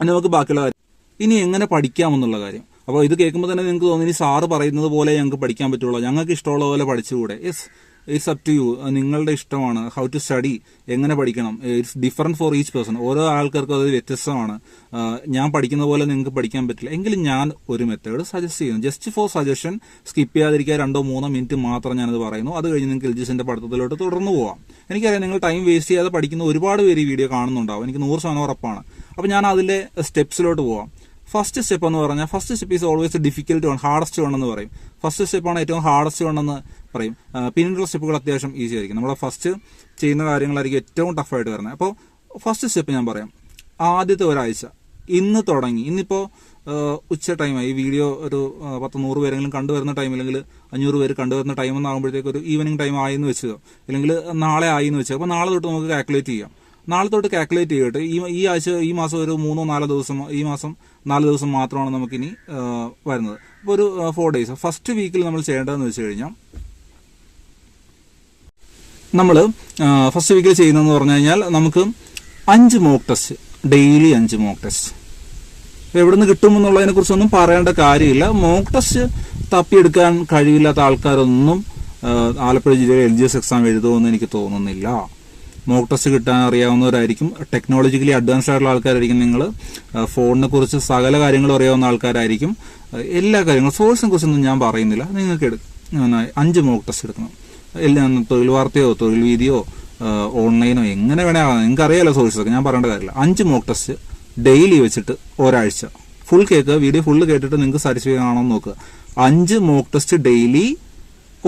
ഇനി നമുക്ക് ബാക്കിയുള്ള കാര്യം. ഇനി എങ്ങനെ പഠിക്കാമെന്നുള്ള കാര്യം. അപ്പോൾ ഇത് കേൾക്കുമ്പോൾ തന്നെ നിങ്ങൾക്ക് തോന്നി സാറ് പറയുന്നത് പോലെ ഞങ്ങൾക്ക് പഠിക്കാൻ പറ്റുള്ളൂ. ഞങ്ങൾക്ക് ഇഷ്ടമുള്ള പോലെ പഠിച്ചുകൂടെ? Yes it's up to you നിങ്ങളുടെ ഇഷ്ടമാണ്. ഹൗ ടു സ്റ്റഡി എങ്ങനെ പഠിക്കണം? It's different for each person ഓരോ ആൾക്കാർക്കും അത് വ്യത്യസ്തമാണ്. ഞാൻ പഠിക്കുന്ന പോലെ നിങ്ങൾക്ക് പഠിക്കാൻ പറ്റില്ല. എങ്കിലും ഞാൻ ഒരു മെത്തേഡ് സജസ്റ്റ് ചെയ്യുന്നു. ജസ്റ്റ് ഫോർ സജഷൻ സ്കിപ്പ് ചെയ്യാതിരിക്കുക രണ്ടോ മൂന്നോ മിനിറ്റ് മാത്രം ഞാനത് പറയുന്നു. അത് കഴിഞ്ഞ് നിങ്ങൾക്ക് എൽജിസിന്റെ പഠിത്തത്തിലോട്ട് തുടർന്ന് പോവാം. എനിക്കറിയാം നിങ്ങൾ ടൈം വേസ്റ്റ് ചെയ്യാതെ പഠിക്കുന്ന ഒരുപാട് പേര് ഈ വീഡിയോ കാണുന്നുണ്ടാവും. എനിക്ക് നൂറ് ശതമാനം ഉറപ്പാണ്. അപ്പോൾ ഞാൻ അതിലെ സ്റ്റെപ്സിലോട്ട് പോവാം. ഫസ്റ്റ് സ്റ്റെപ്പ് എന്ന് പറഞ്ഞാൽ first step is always difficult one hardest one എന്ന് പറയും. ഫസ്റ്റ് സ്റ്റെപ്പാണ് ഏറ്റവും ഹാർഡസ്റ്റ് വൺ എന്ന് പറയും. പിന്നീടുള്ള സ്റ്റെപ്പുകൾ അത്യാവശ്യം ഈസി ആയിരിക്കും. നമ്മൾ ഫസ്റ്റ് ചെയ്യുന്ന കാര്യങ്ങളായിരിക്കും ഏറ്റവും ടഫായിട്ട് വരുന്നത്. അപ്പോൾ ഫസ്റ്റ് സ്റ്റെപ്പ് ഞാൻ പറയാം. ആദ്യത്തെ ഒരാഴ്ച. ഇന്ന് തുടങ്ങി. ഇന്നിപ്പോൾ ഉച്ച ടൈമായി ഈ വീഡിയോ ഒരു പത്ത് നൂറ് പേരെങ്കിലും കണ്ടുവരുന്ന ടൈം അല്ലെങ്കിൽ അഞ്ഞൂറ് പേര് കണ്ടുവരുന്ന ടൈം എന്നാകുമ്പോഴത്തേക്ക് ഒരു ഈവനിങ് ടൈം ആയി എന്ന് വെച്ചോ അല്ലെങ്കിൽ നാളെ ആയി എന്ന് വെച്ചോ അപ്പോൾ നാളെ തൊട്ട് നമുക്ക് കാൽക്കുലേറ്റ് ചെയ്യാം. നാളെ തൊട്ട് കാൽക്കുലേറ്റ് ചെയ്തിട്ട് ഈ ഈ ആഴ്ച ഈ മാസം ഒരു മൂന്നോ നാലോ ദിവസം ഈ മാസം നാല് ദിവസം മാത്രമാണ് നമുക്കിനി വരുന്നത്. അപ്പോൾ ഒരു ഫോർ ഡേയ്സ് ഫസ്റ്റ് വീക്കിൽ നമ്മൾ ചെയ്യേണ്ടതെന്ന് വെച്ച് കഴിഞ്ഞാൽ നമ്മൾ ഫസ്റ്റ് വീക്കിൽ ചെയ്യുന്നതെന്ന് പറഞ്ഞു കഴിഞ്ഞാൽ നമുക്ക് അഞ്ച് മോക്ക് ടെസ്റ്റ് ഡെയിലി അഞ്ച് മോക്ക് ടെസ്റ്റ് എവിടെ നിന്ന് കിട്ടുമെന്നുള്ളതിനെ കുറിച്ചൊന്നും പറയേണ്ട കാര്യമില്ല. മോക്ക് ടെസ്റ്റ് തപ്പിയെടുക്കാൻ കഴിയില്ലാത്ത ആൾക്കാരൊന്നും ആലപ്പുഴ ജില്ലയിൽ എൽ ജി എസ് എക്സാം എഴുതുമെന്ന് എനിക്ക് തോന്നുന്നില്ല. മോക്ക് ടെസ്റ്റ് കിട്ടാൻ അറിയാവുന്നവരായിരിക്കും. ടെക്നോളജിക്കലി അഡ്വാൻസ്ഡ് ആയിട്ടുള്ള ആൾക്കാരായിരിക്കും നിങ്ങൾ ഫോണിനെ കുറിച്ച് സകല കാര്യങ്ങളും അറിയാവുന്ന ആൾക്കാരായിരിക്കും. എല്ലാ കാര്യങ്ങളും സോഴ്സിനെ കുറിച്ചൊന്നും ഞാൻ പറയുന്നില്ല. നിങ്ങൾക്ക് എടുക്കും അഞ്ച് മോക്ക് ടെസ്റ്റ് എടുക്കണം. എല്ലാം തൊഴിൽ വാർത്തയോ തൊഴിൽ വീതിയോ ഓൺലൈനോ എങ്ങനെ വേണേ നിങ്ങൾക്ക് അറിയാലോ സോഴ്സൊക്കെ ഞാൻ പറയേണ്ട കാര്യമില്ല. അഞ്ച് മോക്ക് ടെസ്റ്റ് ഡെയിലി വെച്ചിട്ട് ഒരാഴ്ച. ഫുൾ കേൾക്കുക വീഡിയോ ഫുള്ള് കേട്ടിട്ട് നിങ്ങൾക്ക് സാറ്റിസ്ഫൈ ആണോ എന്ന് നോക്കുക. അഞ്ച് മോക്ക് ടെസ്റ്റ് ഡെയിലി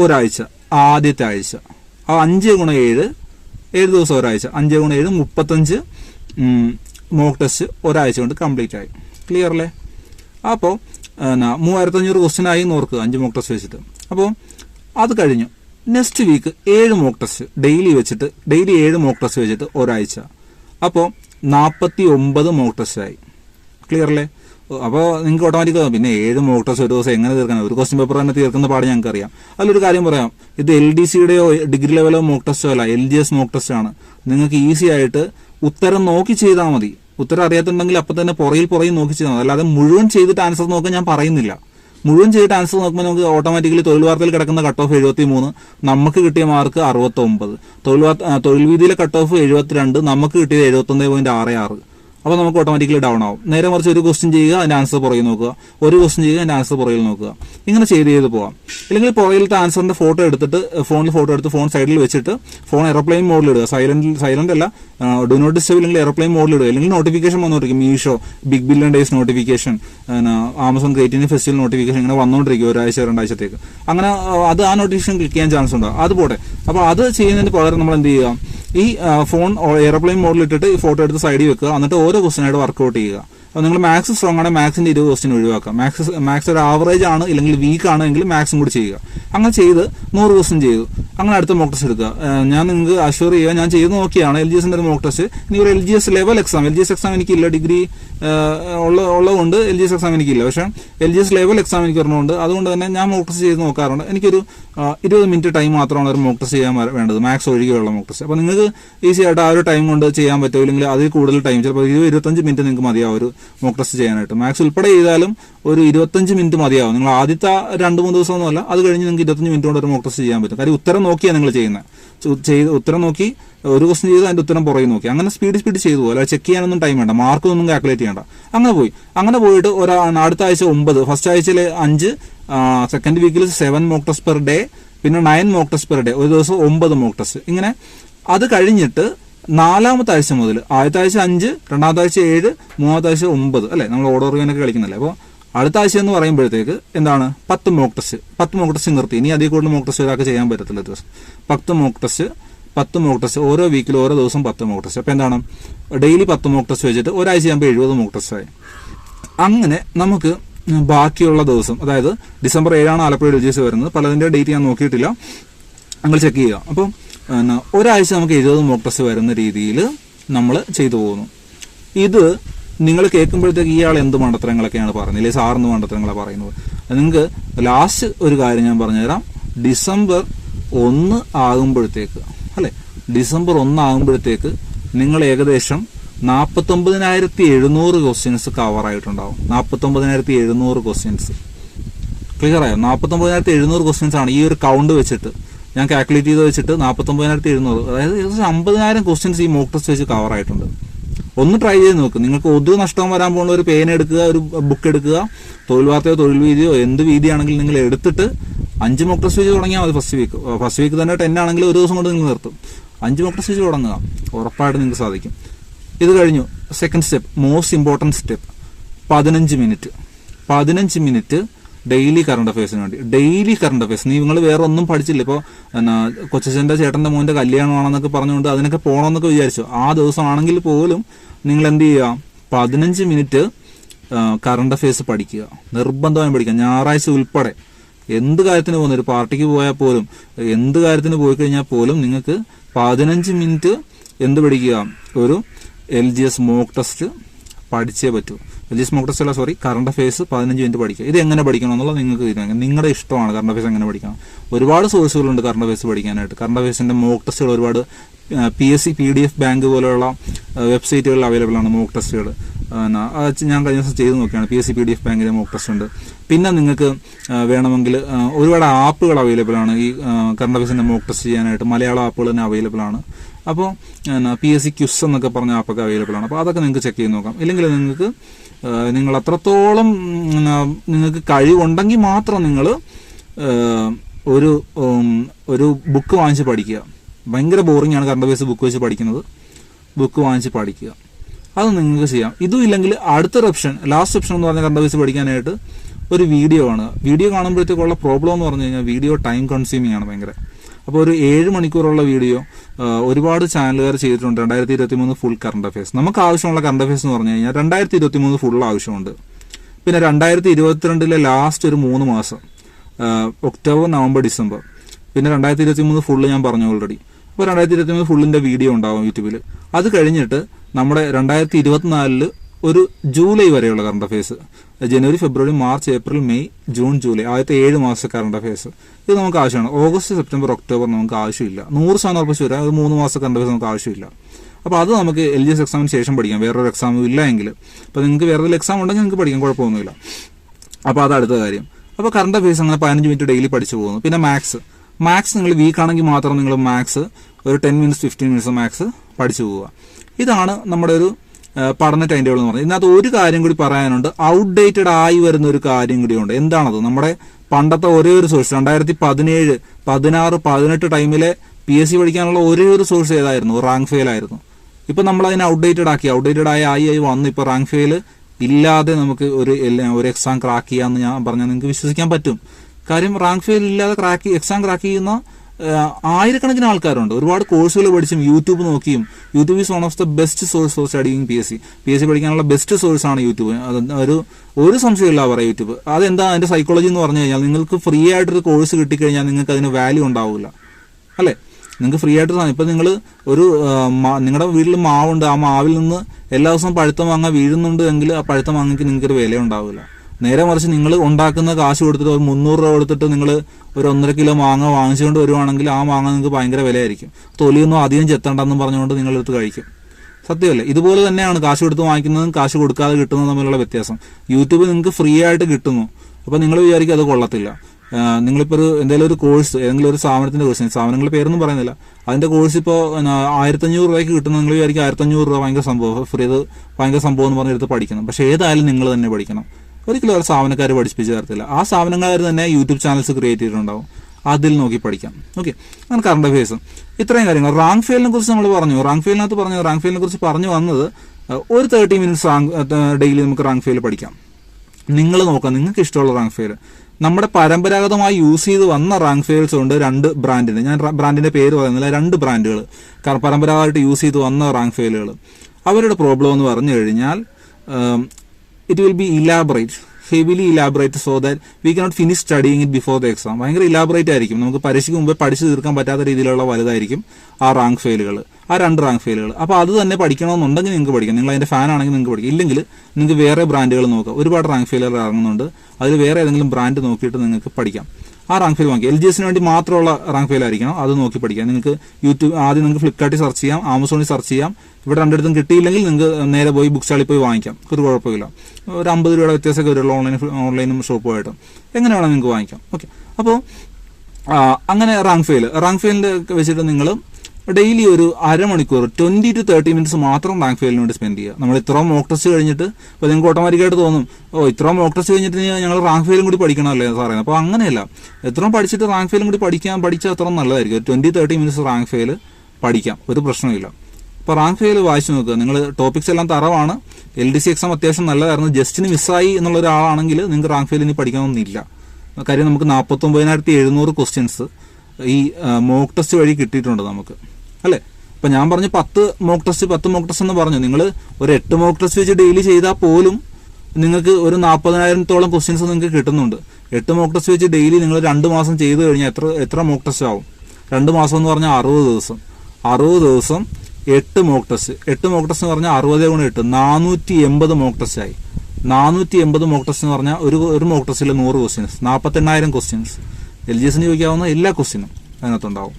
ഒരാഴ്ച ആദ്യത്തെ ആഴ്ച. ആ അഞ്ച് ഗുണ ഏഴ് ഏഴ് ദിവസം ഒരാഴ്ച. അഞ്ച് ഗുണ ഏഴ് മുപ്പത്തഞ്ച് മോക്ക് ടെസ്റ്റ് ഒരാഴ്ച കൊണ്ട് കംപ്ലീറ്റ് ആയി. ക്ലിയർ അല്ലേ? അപ്പോൾ മൂവായിരത്തഞ്ഞൂറ് ക്വസ്റ്റ്യൻ ആയി എന്ന് ഓർക്കുക അഞ്ച് മോക്ക് ടെസ്റ്റ് വെച്ചിട്ട്. അപ്പോൾ അത് കഴിഞ്ഞു. നെക്സ്റ്റ് വീക്ക് ഏഴ് മോക്ക് ടെസ്റ്റ് ഡെയിലി വെച്ചിട്ട് ഡെയിലി ഏഴ് മോക്ക് ടെസ്റ്റ് വെച്ചിട്ട് ഒരാഴ്ച. അപ്പോൾ നാൽപ്പത്തി ഒമ്പത് മോക്ക് ടെസ്റ്റ് ആയി. ക്ലിയർ അല്ലേ? അപ്പോൾ നിങ്ങൾക്ക് ഓട്ടോമാറ്റിക് പിന്നെ ഏഴ് മോക്ക് ടെസ്റ്റ് ഒരു ദിവസം എങ്ങനെ തീർക്കണം? ഒരു ക്വസ്റ്റ്യൻ പേപ്പർ തന്നെ തീർക്കുന്ന പാട് ഞങ്ങൾക്ക് അറിയാം അതിലൊരു കാര്യം പറയാം. ഇത് എൽ ഡി സിയുടെയോ ഡിഗ്രി ലെവലോ മോക്ക് ടെസ്റ്റോ അല്ല L G S mock test ആണ്. നിങ്ങൾക്ക് ഈസി ആയിട്ട് ഉത്തരം നോക്കി ചെയ്താൽ മതി. ഉത്തരം അറിയാത്തുണ്ടെങ്കിൽ അപ്പം തന്നെ പുറയിൽ പുറയിൽ നോക്കി ചെയ്താൽ മതി. അല്ലാതെ മുഴുവൻ ചെയ്തിട്ട് ആൻസർ നോക്കാൻ ഞാൻ പറയുന്നില്ല. മുഴുവൻ ചെയ്തിട്ട് ആൻസർ നോക്കുമ്പോൾ നമുക്ക് ഓട്ടോമാറ്റിക്കലി തൊഴിൽ വാർത്തയിൽ കിടക്കുന്ന കട്ട് ഓഫ് എഴുപത്തി മൂന്ന് നമുക്ക് കിട്ടിയ മാർക്ക് അറുപത്തൊമ്പത്. തൊഴിൽ വാർത്ത തൊഴിൽ വീതിയിലെ കട്ട് ഓഫ് എഴുപത്തിരണ്ട് നമുക്ക് കിട്ടിയത് എഴുപത്തൊന്ന് പോയിന്റ് ആറ് ആറ്. അപ്പോൾ നമുക്ക് ഓട്ടോമാറ്റിക്കലി ഡൗൺ ആവും. നേരെ മറിച്ച് ഒരു ക്വസ്റ്റ്യൻ ചെയ്യുക അതിന്റെ ആൻസർ പുറകിൽ നോക്കുക. ഒരു ക്വസ്റ്റ്യൻ ചെയ്യുക അതിന്റെ ആൻസർ പുറകിൽ നോക്കുക. ഇങ്ങനെ ചെയ്ത് ചെയ്ത് പോവാം. ഇല്ലെങ്കിൽ പുറകിലത്തെ ആൻസറിന്റെ ഫോട്ടോ എടുത്തിട്ട് ഫോണിൽ ഫോട്ടോ എടുത്ത് ഫോൺ സൈഡിൽ വെച്ചിട്ട് ഫോൺ എയർപ്ലെയിൻ മോഡിൽ ഇടുക. സൈലന്റ് സൈലന്റ് അല്ല ഡു നോട്ട് ഡിസ്റ്റർബ് ഇല്ലെങ്കിൽ എയർപ്ലെയിൻ മോഡിൽ ഇടുക. അല്ലെങ്കിൽ നോട്ടിഫിക്കേഷൻ വന്നുകൊണ്ടിരിക്കും Meesho big billion days notification Amazon creative festival notification ഇങ്ങനെ വന്നുകൊണ്ടിരിക്കും ഒരാഴ്ച രണ്ടാഴ്ചത്തേക്ക്. അങ്ങനെ അത് ആ നോട്ടിഫിക്കേഷൻ ക്ലിക്ക് ചെയ്യാൻ ചാൻസ് ഉണ്ടാകും അത് പോട്ടെ. അപ്പോൾ അത് ചെയ്യുന്നതിന് പകരം നമ്മൾ എന്ത് ചെയ്യുക? ഈ ഫോൺ എയർപ്ലെയിൻ മോഡിൽ ഇട്ടിട്ട് ഈ ഫോട്ടോ എടുത്ത് സൈഡിൽ വെക്കുക. എന്നിട്ട് ഓരോ ക്വസ്റ്റിനായിട്ട് വർക്കൗട്ട് ചെയ്യുക. അപ്പോൾ നിങ്ങൾ മാത്സ് സ്ട്രോങ് ആണെങ്കിൽ മാത്സിന്റെ ഇരുപത് ക്വസ്റ്റ്യൻ ഒഴിവാക്കാം മാത്സ് മാത്സ് ഒരു ആവറേജ് ആണ് ഇല്ലെങ്കിൽ വീക്ക് ആണെങ്കിൽ മാത്സും കൂടി ചെയ്യുക. അങ്ങനെ ചെയ്ത് നൂറ് ക്വസ്റ്റ്യൻ ചെയ്തു. അങ്ങനെ അടുത്ത മോക്ക് ടെസ്റ്റ് എടുക്കുക. ഞാൻ നിങ്ങൾക്ക് അഷ്യൂർ ചെയ്യുക ഞാൻ ചെയ്ത് നോക്കിയാണ് എൽ ജി എസിന്റെ ഒരു മോക്ക് ടെസ്റ്റ് ഇനി ഒരു L G S level exam L G S exam എനിക്കില്ല. ഡിഗ്രി ഉള്ള ഉള്ളതുകൊണ്ട് എൽ ജി എസ് എക്സാം എനിക്കില്ല. പക്ഷേ L G S level exam എനിക്ക് വരണമുണ്ട് അതുകൊണ്ട് തന്നെ ഞാൻ മോക്ക് ടെസ്റ്റ് ചെയ്ത് നോക്കാറുണ്ട്. എനിക്കൊരു ഇരുപത് മിനിറ്റ് ടൈം മാത്രമാണ് ഒരു മോക്ക് ടെസ്റ്റ് ചെയ്യാൻ വേണ്ടത്. മാത്സ് ഒഴികെയുള്ള മോക്ക് ടെസ്റ്റ് അപ്പോൾ നിങ്ങൾക്ക് ഈസി ആയിട്ട് ആ ഒരു ടൈം കൊണ്ട് ചെയ്യാൻ പറ്റുമോ ഇല്ലെങ്കിൽ അതിൽ കൂടുതൽ ടൈം ചിലപ്പോൾ ഇരുപത് ഇരുപത്തഞ്ച് മിനിറ്റ് നിങ്ങൾക്ക് മതിയാവും. ഒരു മോക്ക് ടെസ്റ്റ് ചെയ്യാനായിട്ട്. മാത്സ് ഉൾപ്പെടെ ചെയ്താലും ഒരു ഇരുപത്തഞ്ച് മിനിറ്റ് മതിയാവും. നിങ്ങൾ ആദ്യത്തെ രണ്ട് മൂന്ന് ദിവസമൊന്നുമല്ല അത് കഴിഞ്ഞ് നിങ്ങൾക്ക് ഇരുപത്തഞ്ച് മിനിറ്റ് കൊണ്ട് ഒരു മോക്ക് ടെസ്റ്റ് ചെയ്യാൻ പറ്റും. കാര്യം ഉത്തരം നോക്കിയാണ് നിങ്ങൾ ചെയ്യുന്നത്. ചെയ്ത് ഉത്തരം നോക്കി ഒരു ക്വസ്റ്റൻ ചെയ്ത് അതിന്റെ ഉത്തരം പുറകെ നോക്കി. അങ്ങനെ സ്പീഡ് സ്പീഡ് ചെയ്തു പോകും അല്ലാതെ ചെക്ക് ചെയ്യാനൊന്നും ടൈം വേണ്ട. മാർക്ക് ഒന്നും കാൽക്കുലേറ്റ് ചെയ്യേണ്ട. അങ്ങനെ പോയി. അങ്ങനെ പോയിട്ട് ഒരാ അടുത്ത ആഴ്ച ഒമ്പത് ഫസ്റ്റ് ആഴ്ചയിൽ അഞ്ച് സെക്കൻഡ് വീക്കിൽ seven mock test per day പിന്നെ nine mock test per day ഒരു ദിവസം ഒമ്പത് മോക്ക് ടെസ്റ്റ് ഇങ്ങനെ അത് കഴിഞ്ഞിട്ട് നാലാമത്തെ ആഴ്ച മുതൽ ആദ്യത്തെ ആഴ്ച അഞ്ച് രണ്ടാമത്തെ ആഴ്ച ഏഴ് മൂന്നാമത്തെ ആഴ്ച ഒമ്പത്. അല്ലേ? നമ്മൾ ഓർഡർ ഓർഗാനൊക്കെ കളിക്കുന്നല്ലേ? അപ്പോൾ അടുത്ത ആഴ്ച എന്ന് പറയുമ്പോഴത്തേക്ക് എന്താണ്? പത്ത് മോക്ക് ടെസ്റ്റ് പത്ത് മോക്ക് ടെസ്റ്റ് നിർത്തി. ഇനി അതിൽ കൂടുതൽ മോക്ക് ടെസ്റ്റ് ഒരാൾക്ക് ചെയ്യാൻ പറ്റത്തില്ല ദിവസം. പത്ത് മോക്ക് ടെസ്റ്റ് പത്ത് മോക്ക് ടെസ്റ്റ് ഓരോ വീക്കിൽ ഓരോ ദിവസം പത്ത് മോക്ക് ടെസ്റ്റ് അപ്പോൾ എന്താണ്? ഡെയിലി പത്ത് മോക്ക് ടെസ്റ്റ് വെച്ചിട്ട് ഒരാഴ്ച ആകുമ്പോൾ എഴുപത് മോക്ക് ടെസ്റ്റ് ആയി. അങ്ങനെ നമുക്ക് ബാക്കിയുള്ള ദിവസം അതായത് ഡിസംബർ ഏഴാണ് ആലപ്പുഴ രജിസ്റ്റർ വരുന്നത്. പലതിന്റെ ഡേറ്റ് ഞാൻ നോക്കിയിട്ടില്ല. നിങ്ങൾ ചെക്ക് ചെയ്യുക. അപ്പം ഒരാഴ്ച നമുക്ക് എഴുപത് മോക്ക് ടെസ്റ്റ് വരുന്ന രീതിയിൽ നമ്മൾ ചെയ്തു പോകുന്നു. ഇത് നിങ്ങൾ കേൾക്കുമ്പോഴത്തേക്ക് ഇയാൾ എന്ത് മണ്ടത്തരങ്ങളൊക്കെയാണ് പറയുന്നത്? ഇല്ലേ സാറിന് മണ്ടത്തരങ്ങളാണ് പറയുന്നത്. നിങ്ങൾക്ക് ലാസ്റ്റ് ഒരു കാര്യം ഞാൻ പറഞ്ഞുതരാം. ഡിസംബർ ഒന്ന് ആകുമ്പോഴത്തേക്ക് അല്ലെ? ഡിസംബർ ഒന്ന് ആകുമ്പോഴത്തേക്ക് നിങ്ങൾ ഏകദേശം നാൽപ്പത്തൊമ്പതിനായിരത്തി എഴുന്നൂറ് ക്വസ്റ്റ്യൻസ് കവർ ആയിട്ടുണ്ടാവും. നാൽപ്പത്തൊമ്പതിനായിരത്തി എഴുന്നൂറ് ക്വസ്റ്റ്യൻസ് ക്ലിയർ ആയോ? നാൽപ്പത്തൊമ്പതിനായിരത്തി എഴുന്നൂറ് ക്വസ്റ്റ്യൻസ് ആണ് ഈ ഒരു കൗണ്ട് വെച്ചിട്ട് ഞാൻ കാൽക്കുലേറ്റ് ചെയ്ത് വെച്ചിട്ട് നാൽപ്പത്തൊമ്പതിനായിരത്തി എഴുന്നൂറ് അതായത് ഏകദേശം അമ്പതിനായിരം ക്വസ്റ്റ്യൻസ് ഈ മോക്ക് ടെസ്റ്റ് വെച്ച് കവർ ആയിട്ടുണ്ട്. ഒന്ന് ട്രൈ ചെയ്ത് നോക്ക്. നിങ്ങൾക്ക് ഒരു നഷ്ടം വരാൻ പോകുന്ന ഒരു പേന എടുക്കുക ഒരു ബുക്ക് എടുക്കുക തൊഴിൽ വാർത്തയോ തൊഴിൽ വീതിയോ എന്ത് വീതിയാണെങ്കിലും നിങ്ങൾ എടുത്തിട്ട് അഞ്ച് മോക്ക് ടെസ്റ്റ് വെച്ച് തുടങ്ങിയാൽ മതി ഫസ്റ്റ് വീക്ക് ഫസ്റ്റ് വീക്ക് തന്നെ ടെൻ ആണെങ്കിൽ ഒരു ദിവസം കൊണ്ട് നിങ്ങൾ നിർത്തും. അഞ്ച് മോക്ക് ടെസ്റ്റ് വെച്ച് തുടങ്ങുക. ഉറപ്പായിട്ട് നിങ്ങൾക്ക് സാധിക്കും. ഇത് കഴിഞ്ഞു. Second step most important step പതിനഞ്ച് മിനിറ്റ് പതിനഞ്ച് മിനിറ്റ് ഡെയിലി കറണ്ട് അഫയേഴ്സിന് വേണ്ടി. ഡെയിലി കറണ്ട് അഫയേഴ്സ് നിങ്ങൾ വേറെ ഒന്നും പഠിച്ചില്ല. ഇപ്പോൾ കൊച്ചച്ഛന്റെ ചേട്ടന്റെ മോന്റെ കല്യാണമാണെന്നൊക്കെ പറഞ്ഞുകൊണ്ട് അതിനൊക്കെ പോകണമെന്നൊക്കെ വിചാരിച്ചു. ആ ദിവസമാണെങ്കിൽ പോലും നിങ്ങൾ എന്ത് ചെയ്യുക? പതിനഞ്ച് മിനിറ്റ് കറണ്ട് അഫയേഴ്സ് പഠിക്കുക. നിർബന്ധമായും പഠിക്കുക. ഞായറാഴ്ച ഉൾപ്പെടെ. എന്ത് കാര്യത്തിന് പോകുന്ന? ഒരു പാർട്ടിക്ക് പോയാൽ പോലും എന്ത് കാര്യത്തിന് പോയി കഴിഞ്ഞാൽ പോലും നിങ്ങൾക്ക് പതിനഞ്ച് മിനിറ്റ് എന്ത് പഠിക്കുക? ഒരു L G S mock test പഠിച്ചേ പറ്റൂ. എസ് മോക്ക് ടെസ്റ്റ് അല്ല സോറി കറണ്ട് അഫയേഴ്സ് പതിനഞ്ച് മിനിറ്റ് പഠിക്കുക. ഇത് എങ്ങനെ പഠിക്കണം എന്നുള്ളത് നിങ്ങൾക്ക് തീരുമാനിക്കാം. നിങ്ങളുടെ ഇഷ്ടമാണ് കറണ്ട് അഫയേഴ്സ് എങ്ങനെ പഠിക്കണം. ഒരുപാട് സോഴ്സുകളുണ്ട് കറണ്ട് അഫയേഴ്സ് പഠിക്കാനായിട്ട്. കറണ്ട് അഫയേഴ്സിന്റെ മോക്ക് ടെസ്റ്റുകൾ ഒരുപാട് P S C P D F bank പോലെയുള്ള വെബ്സൈറ്റുകളിൽ അവൈലബിൾ ആണ് മോക്ക് ടെസ്റ്റുകൾ ഞാൻ കഴിഞ്ഞ ദിവസം ചെയ്ത് നോക്കിയാണ്. P S C P D F ബാങ്കിലെ മോക്ക് ടെസ്റ്റ് ഉണ്ട്. പിന്നെ നിങ്ങൾക്ക് വേണമെങ്കിൽ ഒരുപാട് ആപ്പുകൾ അവൈലബിൾ ആണ്. ഈ കറണ്ട് അഫയേഴ്സിന്റെ മോക്ക് ടെസ്റ്റ് ചെയ്യാനായിട്ട് മലയാളം ആപ്പുകൾ തന്നെ അവൈലബിൾ ആണ്. അപ്പോൾ പി എസ് സി ക്യുസ് എന്നൊക്കെ പറഞ്ഞ ആപ്പൊക്കെ അവൈലബിൾ ആണ്. അപ്പോൾ അതൊക്കെ നിങ്ങൾക്ക് ചെക്ക് ചെയ്ത് നോക്കാം. ഇല്ലെങ്കിൽ നിങ്ങൾക്ക് നിങ്ങൾ അത്രത്തോളം നിങ്ങൾക്ക് കഴിവുണ്ടെങ്കിൽ മാത്രം നിങ്ങൾ ഒരു ഒരു ബുക്ക് വാങ്ങിച്ച് പഠിക്കുക. ഭയങ്കര ബോറിംഗ് ആണ് കറണ്ട് അഫയേഴ്സ് ബുക്ക് വെച്ച് പഠിക്കുന്നത്. ബുക്ക് വാങ്ങിച്ച് പഠിക്കുക. അത് നിങ്ങൾക്ക് ചെയ്യാം. ഇതും ഇല്ലെങ്കിൽ അടുത്തൊരു ഓപ്ഷൻ ലാസ്റ്റ് ഓപ്ഷൻ എന്ന് പറഞ്ഞാൽ കറണ്ട് അഫയേഴ്സ് പഠിക്കാനായിട്ട് ഒരു വീഡിയോ ആണ്. വീഡിയോ കാണുമ്പോഴത്തേക്കുള്ള പ്രോബ്ലം എന്ന് പറഞ്ഞു കഴിഞ്ഞാൽ വീഡിയോ ടൈം കൺസ്യൂമിംഗ് ആണ് ഭയങ്കര. അപ്പോൾ ഒരു ഏഴ് മണിക്കൂറുള്ള വീഡിയോ ഒരുപാട് ചാനലുകാർ ചെയ്തിട്ടുണ്ട്. രണ്ടായിരത്തി ഇരുപത്തി മൂന്ന് ഫുൾ കറണ്ട് അഫയേഴ്സ് നമുക്ക് ആവശ്യമുള്ള കറണ്ട് അഫയേഴ്സ് എന്ന് പറഞ്ഞു കഴിഞ്ഞാൽ രണ്ടായിരത്തി ഇരുപത്തി മൂന്ന് ഫുൾ ആവശ്യമുണ്ട്. പിന്നെ രണ്ടായിരത്തി ഇരുപത്തിരണ്ടിലെ ലാസ്റ്റ് ഒരു മൂന്ന് മാസം ഒക്ടോബർ നവംബർ ഡിസംബർ. പിന്നെ രണ്ടായിരത്തി ഇരുപത്തി മൂന്ന് ഫുള്ള് ഞാൻ പറഞ്ഞു ഓൾറെഡി അപ്പോൾ രണ്ടായിരത്തി ഇരുപത്തി മൂന്ന് ഫുള്ളിന്റെ വീഡിയോ ഉണ്ടാവും യൂട്യൂബിൽ അത് കഴിഞ്ഞിട്ട് നമ്മുടെ രണ്ടായിരത്തി ഇരുപത്തിനാലിൽ ഒരു ജൂലൈ വരെയുള്ള current affairs January February March April May June July ആദ്യത്തെ ഏഴ് മാസത്തെ കറണ്ട് അഫയേഴ്സ് ഇത് നമുക്ക് ആവശ്യമാണ്. ഓഗസ്റ്റ് സെപ്റ്റംബർ ഒക്ടോബർ നമുക്ക് ആവശ്യമില്ല. നൂറ് ശതമാനം ഉറപ്പിച്ച് വരാം. ഒരു മൂന്ന് മാസത്തെ കറണ്ട് അഫയേഴ്സ് നമുക്ക് ആവശ്യമില്ല. അപ്പോൾ അത് നമുക്ക് എൽ ജി എസ് എക്സാമിന് ശേഷം പഠിക്കാം. വേറൊരു എക്സാമും ഇല്ല എങ്കിൽ. അപ്പോൾ നിങ്ങൾക്ക് വേറെ ഒരു എക്സാം ഉണ്ടെങ്കിൽ നിങ്ങൾക്ക് പഠിക്കാം കുഴപ്പമൊന്നുമില്ല. അപ്പോൾ അത് അടുത്ത കാര്യം. അപ്പോൾ കറണ്ട് അഫയേഴ്സ് അങ്ങനെ പതിനഞ്ച് മിനിറ്റ് ഡെയിലി പഠിച്ചു പോകുന്നു. പിന്നെ മാത്സ് മാത്സ് നിങ്ങൾ വീക്ക് ആണെങ്കിൽ മാത്രം നിങ്ങൾ മാത്സ് ഒരു ten minutes fifteen minutes maths പഠിച്ചു പോവുക. ഇതാണ് നമ്മുടെ ഒരു പഠന ടൈം എന്ന് പറഞ്ഞത് ഇതിനകത്ത് ഒരു കാര്യം കൂടി പറയാനുണ്ട്. ഔട്ട്ഡേറ്റഡ് ആയി വരുന്ന ഒരു കാര്യം കൂടിയുണ്ട്. എന്താണത്? നമ്മുടെ പണ്ടത്തെ ഒരേ ഒരു സോഴ്സ് രണ്ടായിരത്തി പതിനേഴ് പതിനാറ് പതിനെട്ട് ടൈമിലെ പി എസ് സി പഠിക്കാനുള്ള ഒരേ ഒരു സോഴ്സ് ഏതായിരുന്നു? റാങ്ക് ഫെയിൽ ആയിരുന്നു. ഇപ്പൊ നമ്മൾ അതിനെ ഔട്ട്ഡേറ്റഡ് ആക്കി. ഔട്ട്ഡേറ്റഡ് ആയി ആയി ആയി വന്നു. ഇപ്പൊ റാങ്ക് ഫെയിൽ ഇല്ലാതെ നമുക്ക് ഒരു ഒരു എക്സാം ക്രാക്ക് ചെയ്യാന്ന് ഞാൻ പറഞ്ഞാൽ നിങ്ങൾക്ക് വിശ്വസിക്കാൻ പറ്റും. കാര്യം റാങ്ക് ഫെയിൽ ഇല്ലാതെ ക്രാക്ക് എക്സാം ക്രാക്ക് ചെയ്യുന്ന ആയിരക്കണക്കിന് ആൾക്കാരുണ്ട്. ഒരുപാട് കോഴ്സുകൾ പഠിച്ചും യൂട്യൂബ് നോക്കിയും. YouTube is one of the best source for studying P S C P S C പഠിക്കാനുള്ള ബെസ്റ്റ് സോഴ്സ് ആണ് യൂട്യൂബ് അത് ഒരു ഒരു സംശയമില്ല പറയാം യൂട്യൂബ് അതെന്താ അതിന്റെ സൈക്കോളജി എന്ന് പറഞ്ഞു കഴിഞ്ഞാൽ നിങ്ങൾക്ക് ഫ്രീ ആയിട്ടൊരു കോഴ്സ് കിട്ടിക്കഴിഞ്ഞാൽ നിങ്ങൾക്ക് അതിന് വാല്യൂ ഉണ്ടാവില്ല. അല്ലേ? നിങ്ങൾക്ക് ഫ്രീ ആയിട്ട് തന്നെ ഇപ്പം നിങ്ങൾ ഒരു നിങ്ങളുടെ വീട്ടിൽ മാവുണ്ട്. ആ മാവിൽ നിന്ന് എല്ലാ ദിവസവും പഴുത്ത മാങ്ങ വീഴുന്നുണ്ട് എങ്കിൽ ആ പഴുത്ത മാങ്ങയ്ക്ക് നിങ്ങൾക്കൊരു വില ഉണ്ടാവില്ല നേരെ മറിച്ച് നിങ്ങൾ ഉണ്ടാക്കുന്ന കാശ് കൊടുത്തിട്ട് ഒരു മുന്നൂറ് രൂപ കൊടുത്തിട്ട് നിങ്ങൾ ഒരു ഒന്നര കിലോ മാങ്ങ വാങ്ങിച്ചുകൊണ്ട് വരുവാണെങ്കിൽ ആ മാങ്ങ നിങ്ങൾക്ക് ഭയങ്കര വിലയായിരിക്കും. തൊലിയൊന്നും അധികം ചെത്തണ്ടെന്നും പറഞ്ഞുകൊണ്ട് നിങ്ങളെടുത്ത് കഴിക്കും. സത്യമല്ലേ? ഇതുപോലെ തന്നെയാണ് കാശ് കൊടുത്ത് വാങ്ങിക്കുന്നതും കാശ് കൊടുക്കാതെ കിട്ടുന്നതും തമ്മിലുള്ള വ്യത്യാസം. യൂട്യൂബ് നിങ്ങൾക്ക് ഫ്രീ ആയിട്ട് കിട്ടുന്നു. അപ്പോൾ നിങ്ങൾ വിചാരിക്കും അത് കൊള്ളത്തില്ല. നിങ്ങളിപ്പോൾ ഒരു എന്തെങ്കിലും ഒരു കോഴ്സ് ഏതെങ്കിലും ഒരു സാധനത്തിന്റെ കോഴ്സ് സ്ഥാപനങ്ങളുടെ പേരൊന്നും പറയുന്നില്ല. അതിന്റെ കോഴ്സ് ഇപ്പോൾ ആയിരത്തഞ്ഞൂറ് രൂപയ്ക്ക് കിട്ടുന്ന നിങ്ങൾ വിചാരിക്കും ആയിരത്തഞ്ഞൂറ് രൂപ ഭയങ്കര സംഭവം ഫ്രീ അത് ഭയങ്കര സംഭവം എന്ന് പറഞ്ഞെടുത്ത് പഠിക്കണം. പക്ഷേ ഏതായാലും നിങ്ങൾ തന്നെ പഠിക്കണം. ഒരിക്കലും ഒരു സ്ഥാപനക്കാർ പഠിപ്പിച്ച് തരത്തില്ല. ആ സ്ഥാപനക്കാർ തന്നെ യൂട്യൂബ് ചാനൽസ് ക്രിയേറ്റ് ചെയ്തിട്ടുണ്ടാവും. അതിൽ നോക്കി പഠിക്കാം. ഓക്കെ അങ്ങനെ കറണ്ട് അഫയേഴ്സ് ഇത്രയും കാര്യങ്ങൾ. റാങ്ക് ഫെയിലിനെ കുറിച്ച് നമ്മൾ പറഞ്ഞു. റാങ്ക് ഫെയിലിനകത്ത് പറഞ്ഞു. റാങ്ക് ഫെയിലിനെ കുറിച്ച് പറഞ്ഞു വന്നത് ഒരു തേർട്ടി മിനിറ്റ്സ് റാങ്ക് ഡെയിലി നമുക്ക് റാങ്ക് ഫെയിൽ പഠിക്കാം. നിങ്ങൾ നോക്കാം നിങ്ങൾക്ക് ഇഷ്ടമുള്ള റാങ്ക് ഫെയിൽ നമ്മുടെ പരമ്പരാഗതമായി യൂസ് ചെയ്ത് വന്ന റാങ്ക് ഫെയിൽസ് ഉണ്ട് രണ്ട് ബ്രാൻഡിന് ഞാൻ ബ്രാൻഡിന്റെ പേര് പറയുന്നില്ല. രണ്ട് ബ്രാൻഡുകൾ പരമ്പരാഗതമായിട്ട് യൂസ് ചെയ്ത് വന്ന റാങ്ക് ഫെയിലുകൾ അവരുടെ പ്രോബ്ലം എന്ന് പറഞ്ഞു കഴിഞ്ഞാൽ it will be elaborate heavily elaborate so that we cannot finish studying it before the exam ഭയങ്കര ഇലാബറേറ്റ് ആയിരിക്കും. നമുക്ക് പരീക്ഷയ്ക്ക് മുമ്പ് പഠിച്ചു തീർക്കാൻ പറ്റാത്ത രീതിയിലുള്ള വലുതായിരിക്കും ആ റാങ്ക് ഫെയിലുകൾ ആ രണ്ട് റാങ്ക് ഫെയിലുകൾ അപ്പോൾ അത് തന്നെ പഠിക്കണമെന്നുണ്ടെങ്കിൽ നിങ്ങൾക്ക് പഠിക്കാം. നിങ്ങൾ അതിന്റെ ഫാൻ ആണെങ്കിൽ നിങ്ങൾക്ക് പഠിക്കാം. ഇല്ലെങ്കിൽ നിങ്ങൾക്ക് വേറെ ബ്രാൻഡുകൾ നോക്കാം. ഒരുപാട് റാങ്ക് ഫെയിലുകൾ ഇറങ്ങുന്നുണ്ട്. അതിൽ വേറെ ഏതെങ്കിലും ബ്രാൻഡ് നോക്കിയിട്ട് നിങ്ങൾക്ക് പഠിക്കാം. ആ റാങ്ക് ഫെയിൽ വാങ്ങിക്കുക. എൽ ജി എസിന് വേണ്ടി മാത്രമുള്ള റാങ്ക് ഫെയിൽ ആയിരിക്കണം. അത് നോക്കി പഠിക്കാം നിങ്ങൾക്ക് യൂട്യൂബ് ആദ്യം നിങ്ങൾക്ക് ഫ്ലിപ്കാർട്ടിൽ സെർച്ച് ചെയ്യാം ആമസോണിൽ സെർച്ച് ചെയ്യാം. ഇവിടെ രണ്ടിടത്തും കിട്ടിയില്ലെങ്കിൽ നിങ്ങൾക്ക് നേരെ പോയി ബുക്ക് സ്റ്റാളിൽ പോയി വാങ്ങിക്കാം. ഒരു കുഴപ്പമില്ല. ഒരു അമ്പത് രൂപയുടെ വ്യത്യാസമൊക്കെ വരുള്ളൂ ഓൺലൈൻ ഓൺലൈനും ഷോപ്പുമായിട്ടും എങ്ങനെ വേണം നിങ്ങൾക്ക് വാങ്ങിക്കാം. ഓക്കെ അപ്പോൾ അങ്ങനെ റാങ്ക് ഫെയിൽ റാങ്ക് ഫെയിലിന്റെ വെച്ചിട്ട് നിങ്ങൾ ഡെയിലി ഒരു അരമണിക്കൂർ ട്വന്റി ടു തേർട്ടി മിനിറ്റ്സ് മാത്രം ബാങ്ക് ഫെയിലിന് വേണ്ടി സ്പെൻഡ് ചെയ്യുക. നമ്മൾ ഇത്രയും മോക്ക് ടെസ്റ്റ് കഴിഞ്ഞിട്ട് ഇപ്പോൾ നിങ്ങൾക്ക് ഓട്ടോമാറ്റിക്കായിട്ട് തോന്നും ഓ ഇത്രയും മോക്ക് ടെസ്റ്റ് കഴിഞ്ഞിട്ട് ഞങ്ങൾ റാങ്ക് ഫെയിലും കൂടി പഠിക്കണമല്ലേ? സാറേ അപ്പോൾ അങ്ങനെയല്ല. എത്രയും പഠിച്ചിട്ട് റാങ്ക് ഫെയിലും കൂടി പഠിക്കാൻ പഠിച്ചാൽ അത്രയും നല്ലതായിരിക്കും. Twenty thirty minutes rank file പഠിക്കാം. ഒരു പ്രശ്നമില്ല ഇപ്പോൾ റാങ്ക് ഫെയിൽ വായിച്ചു നോക്കുക. നിങ്ങൾ ടോപ്പിക്സ് എല്ലാം തറവാണ്. എൽ ഡി സി എക്സാം അത്യാവശ്യം നല്ലതായിരുന്നു. ജസ്റ്റിന് മിസ്സായി എന്നുള്ള ഒരാളാണെങ്കിൽ നിങ്ങൾക്ക് റാങ്ക് ഫെയിൽ ഇനി പഠിക്കണമെന്നില്ല കാര്യം നമുക്ക് നാൽപ്പത്തൊമ്പതിനായിരത്തി എഴുന്നൂറ് ക്വസ്റ്റ്യൻസ് ഈ മോക്ക് ടെസ്റ്റ് വഴി കിട്ടിയിട്ടുണ്ട് നമുക്ക്. അല്ലേ? അപ്പൊ ഞാൻ പറഞ്ഞു പത്ത് മോക്ക് ടെസ്റ്റ് പത്ത് മോക്ക് ടെസ്റ്റ് എന്ന് പറഞ്ഞു. നിങ്ങൾ ഒരു എട്ട് മോക്ക് ടെസ്റ്റ് വെച്ച് ഡെയിലി ചെയ്താൽ പോലും നിങ്ങൾക്ക് ഒരു നാൽപ്പതിനായിരത്തോളം ക്വസ്റ്റ്യൻസ് നിങ്ങൾക്ക് കിട്ടുന്നുണ്ട്. എട്ട് മോക്ക് ടെസ്റ്റ് വെച്ച് ഡെയിലി നിങ്ങൾ രണ്ട് മാസം ചെയ്തു കഴിഞ്ഞാൽ എത്ര എത്ര മോക്ക് ടെസ്റ്റ് ആവും? രണ്ട് മാസം എന്ന് പറഞ്ഞാൽ അറുപത് ദിവസം. അറുപത് ദിവസം എട്ട് മോക്ക് ടെസ്റ്റ് എട്ട് മോക്ക് ടെസ്റ്റ് എന്ന് പറഞ്ഞാൽ അറുപത് ഗുണം എട്ട്. നാനൂറ്റി എൺപത് മോക്ക് ടെസ്റ്റ് ആയി. നാനൂറ്റി എൺപത് മോക്ക് ടെസ്റ്റ് എന്ന് പറഞ്ഞാൽ ഒരു ഒരു മോക്ക് ടെസ്റ്റിൽ നൂറ് ക്വസ്റ്റ്യൻസ് നാൽപ്പത്തെണ്ണായിരം ക്വസ്റ്റ്യൻസ് എൽ ജി എസിന് ചോദിക്കാവുന്ന എല്ലാ ക്വസ്റ്റ്യനും അതിനകത്തുണ്ടാവും.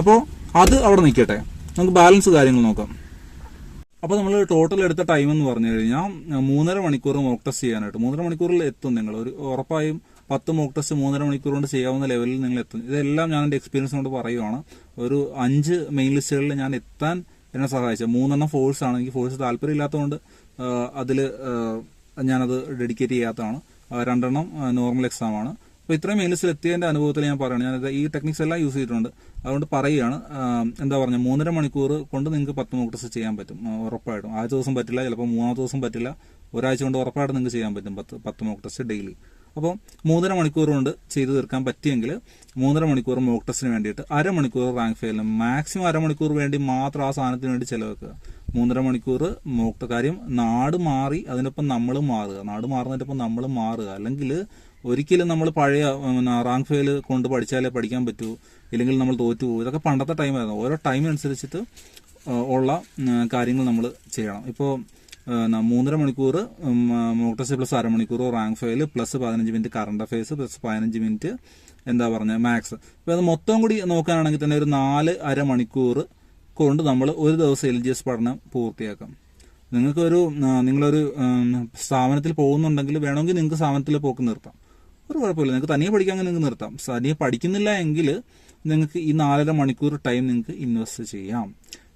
അപ്പോൾ അത് അവിടെ നിൽക്കട്ടെ. നമുക്ക് ബാലൻസ് കാര്യങ്ങൾ നോക്കാം. അപ്പോൾ നമ്മൾ ടോട്ടൽ എടുത്ത ടൈം എന്ന് പറഞ്ഞു കഴിഞ്ഞാൽ മൂന്നര മണിക്കൂർ മോക്ക് ടെസ്റ്റ് ചെയ്യാനായിട്ട്. മൂന്നര മണിക്കൂറിൽ എത്തും നിങ്ങൾ. ഒരു ഉറപ്പായും പത്ത് മോക്ക് ടെസ്റ്റ് മൂന്നര മണിക്കൂർ കൊണ്ട് ചെയ്യാവുന്ന ലെവലിൽ നിങ്ങൾ എത്തും. ഇതെല്ലാം ഞാൻ എന്റെ എക്സ്പീരിയൻസ് കൊണ്ട് പറയുവാണ്. ഒരു അഞ്ച് മെയിൻ ലിസ്റ്റുകളിൽ ഞാൻ എത്താൻ എന്നെ സഹായിച്ചത് മൂന്നെണ്ണം ഫോഴ്സ് ആണ്. എനിക്ക് ഫോഴ്സ് താല്പര്യം ഇല്ലാത്തതുകൊണ്ട് അതിൽ ഞാനത് ഡെഡിക്കേറ്റ് ചെയ്യാത്തതാണ്. രണ്ടെണ്ണം നോർമൽ എക്സാം ആണ്. അപ്പോൾ ഇത്രയും മെയിൻ എത്തിയതിന്റെ അനുഭവത്തിൽ ഞാൻ പറയുകയാണ് ഞാനത് ഈ ടെക്നിക്സ് എല്ലാം യൂസ് ചെയ്തിട്ടുണ്ട്. അതുകൊണ്ട് പറയുകയാണ് എന്താ പറഞ്ഞാൽ മൂന്നര മണിക്കൂർ കൊണ്ട് നിങ്ങൾക്ക് പത്ത് മോക്ക് ടെസ്റ്റ് ചെയ്യാൻ പറ്റും. ഉറപ്പായിട്ടും. ആദ്യ ദിവസം പറ്റില്ല ചിലപ്പോൾ മൂന്നാമത്തെ ദിവസം പറ്റില്ല. ഒരാഴ്ച കൊണ്ട് ഉറപ്പായിട്ട് നിങ്ങൾക്ക് ചെയ്യാൻ പറ്റും പത്ത് പത്ത് മോക്ക് ടെസ്റ്റ് ഡെയിലി അപ്പോൾ മൂന്നര മണിക്കൂർ കൊണ്ട് ചെയ്തു തീർക്കാൻ പറ്റിയെങ്കിൽ മൂന്നര മണിക്കൂർ മോക്ക് ടെസ്റ്റിന് വേണ്ടിയിട്ട് അരമണിക്കൂർ റാങ്ക് ഫെയിലിന് മാക്സിമം അരമണിക്കൂർ വേണ്ടി മാത്രം ആ സാധനത്തിന് വേണ്ടി ചിലവാക്കുക മൂന്നര മണിക്കൂർ മോക്ട കാര്യം നാട് മാറി അതിനൊപ്പം നമ്മൾ മാറുക. നാട് മാറുന്നതിനൊപ്പം നമ്മൾ മാറുക. അല്ലെങ്കിൽ ഒരിക്കലും നമ്മൾ പഴയ റാങ്ക് ഫെയിൽ കൊണ്ട് പഠിച്ചാലേ പഠിക്കാൻ പറ്റൂ. ഇല്ലെങ്കിൽ നമ്മൾ തോറ്റു പോകും ഇതൊക്കെ പണ്ടത്തെ ടൈമായിരുന്നു ഓരോ ടൈമിനനുസരിച്ചിട്ട് ഉള്ള കാര്യങ്ങൾ നമ്മൾ ചെയ്യണം. ഇപ്പോൾ മൂന്നര മണിക്കൂർ മോക്ക് ടെസ്റ്റ് പ്ലസ് അരമണിക്കൂർ റാങ്ക് ഫെയിൽ പ്ലസ് പതിനഞ്ച് മിനിറ്റ് കറണ്ട് അഫയേഴ്സ് പ്ലസ് പതിനഞ്ച് മിനിറ്റ് എന്താ പറഞ്ഞ മാത്സ് അപ്പോൾ അത് മൊത്തം കൂടി നോക്കാനാണെങ്കിൽ തന്നെ ഒരു നാല് അരമണിക്കൂർ കൊണ്ട് നമ്മൾ ഒരു ദിവസം എൽ ജി എസ് പഠനം പൂർത്തിയാക്കാം. നിങ്ങൾക്കൊരു നിങ്ങളൊരു സ്ഥാപനത്തിൽ പോകുന്നുണ്ടെങ്കിൽ വേണമെങ്കിൽ നിങ്ങൾക്ക് സ്ഥാപനത്തിൽ പോക്ക് നിർത്താം. ഒരു കുഴപ്പമില്ല. നിങ്ങൾക്ക് തനിയെ പഠിക്കാമെങ്കിൽ നിങ്ങൾക്ക് നിർത്താം. തനിയെ പഠിക്കുന്നില്ല എങ്കിൽ നിങ്ങൾക്ക് ഈ നാലര മണിക്കൂർ ടൈം നിങ്ങൾക്ക് ഇൻവെസ്റ്റ് ചെയ്യാം.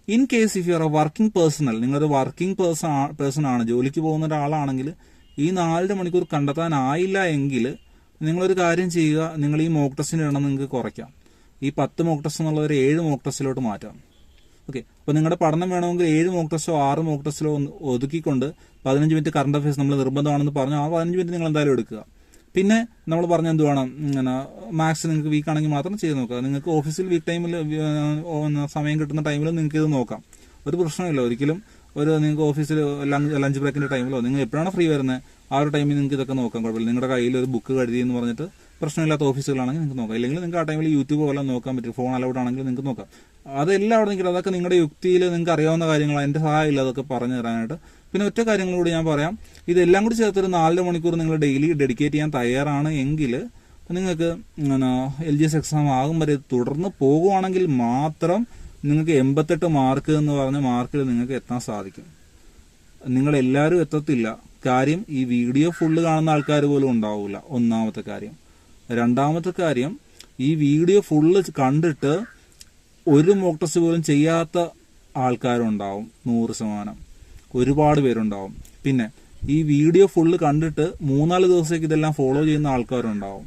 In case if you are a working personal നിങ്ങളൊരു വർക്കിംഗ് പേഴ്സൺ പേഴ്സൺ ആണ് ജോലിക്ക് പോകുന്ന ഒരാളാണെങ്കിൽ ഈ നാലര മണിക്കൂർ കണ്ടെത്താനായില്ല എങ്കിൽ നിങ്ങളൊരു കാര്യം ചെയ്യുക നിങ്ങൾ ഈ മോക്ക് ടെസ്റ്റിന് എണ്ണം നിങ്ങൾക്ക് കുറയ്ക്കാം. ഈ പത്ത് മോക്ക് ടെസ്റ്റ് എന്നുള്ള ഒരു ഏഴ് മോക്ക് ടെസ്റ്റിലോട്ട് മാറ്റാം. ഓക്കെ അപ്പൊ നിങ്ങളുടെ പഠനം വേണമെങ്കിൽ ഏഴ് മോക്ക് ടെസ്റ്റോ ആറ് മോക്ക് ടെസ്റ്റിലോ ഒതുക്കിക്കൊണ്ട് പതിനഞ്ച് മിനിറ്റ് കറണ്ട് അഫയേഴ്സ് നമ്മൾ നിർബന്ധമാണെന്ന് പറഞ്ഞു ആ പതിനഞ്ച് മിനിറ്റ് നിങ്ങൾ എന്തായാലും എടുക്കുക. പിന്നെ നമ്മൾ പറഞ്ഞ എന്തുവാണ്? മാത്സ് നിങ്ങൾക്ക് വീക്ക് ആണെങ്കിൽ മാത്രം ചെയ്ത് നോക്കുക. നിങ്ങൾക്ക് ഓഫീസിൽ വീക്ക് ടൈമിൽ സമയം കിട്ടുന്ന ടൈമിൽ നിങ്ങൾക്ക് ഇത് നോക്കാം. ഒരു പ്രശ്നമില്ല. ഒരിക്കലും ഒരു നിങ്ങൾക്ക് ഓഫീസിൽ ലഞ്ച് ബ്രേക്കിന്റെ ടൈമിലോ നിങ്ങൾ എപ്പോഴാണ് ഫ്രീ വരുന്നത് ആ ഒരു ടൈമിൽ നിങ്ങൾക്ക് ഇതൊക്കെ നോക്കാം. കുഴപ്പമില്ല. നിങ്ങളുടെ കയ്യിൽ ഒരു ബുക്ക് കരുതി എന്ന് പറഞ്ഞിട്ട് പ്രശ്നമില്ലാത്ത ഓഫീസുകളാണെങ്കിൽ നിങ്ങൾക്ക് നോക്കാം. ഇല്ലെങ്കിൽ നിങ്ങൾക്ക് ആ ടൈമിൽ യൂട്യൂബ് പോലെ നോക്കാൻ പറ്റും. ഫോൺ അലൗഡ് ആണെങ്കിൽ നിങ്ങൾക്ക് നോക്കാം. അതെല്ലാം അവിടെ നിൽക്കുന്നത് അതൊക്കെ നിങ്ങളുടെ യുക്തിയിൽ നിങ്ങൾക്ക് അറിയാവുന്ന കാര്യങ്ങളാണ്. അതിന്റെ സഹായമില്ല അതൊക്കെ പറഞ്ഞു തരാനായിട്ട്. പിന്നെ ഒറ്റ കാര്യങ്ങളോട് ഞാൻ പറയാം. ഇതെല്ലാം കൂടി ചേർത്തൊരു നാലര മണിക്കൂർ നിങ്ങൾ ഡെയിലി ഡെഡിക്കേറ്റ് ചെയ്യാൻ തയ്യാറാണ് എങ്കിൽ നിങ്ങൾക്ക് എൽ ജി എസ് എക്സാം ആകും വരെ തുടർന്ന് പോകുവാണെങ്കിൽ മാത്രം നിങ്ങൾക്ക് എൺപത്തെട്ട് മാർക്ക് എന്ന് പറഞ്ഞ മാർക്കിൽ നിങ്ങൾക്ക് എത്താൻ സാധിക്കും. നിങ്ങൾ എല്ലാവരും എത്തത്തില്ല. കാര്യം ഈ വീഡിയോ ഫുള്ള് കാണുന്ന ആൾക്കാർ പോലും ഉണ്ടാവില്ല ഒന്നാമത്തെ കാര്യം. രണ്ടാമത്തെ കാര്യം ഈ വീഡിയോ ഫുള്ള് കണ്ടിട്ട് ഒരു മോക്ക് ടെസ്റ്റ് പോലും ചെയ്യാത്ത ആൾക്കാരുണ്ടാവും. നൂറ് ശതമാനം. ഒരുപാട് പേരുണ്ടാവും. പിന്നെ ഈ വീഡിയോ ഫുള്ള് കണ്ടിട്ട് മൂന്നാൽ ദിവസത്തേക്ക് ഇതെല്ലാം ഫോളോ ചെയ്യുന്ന ആൾക്കാരുണ്ടാവും.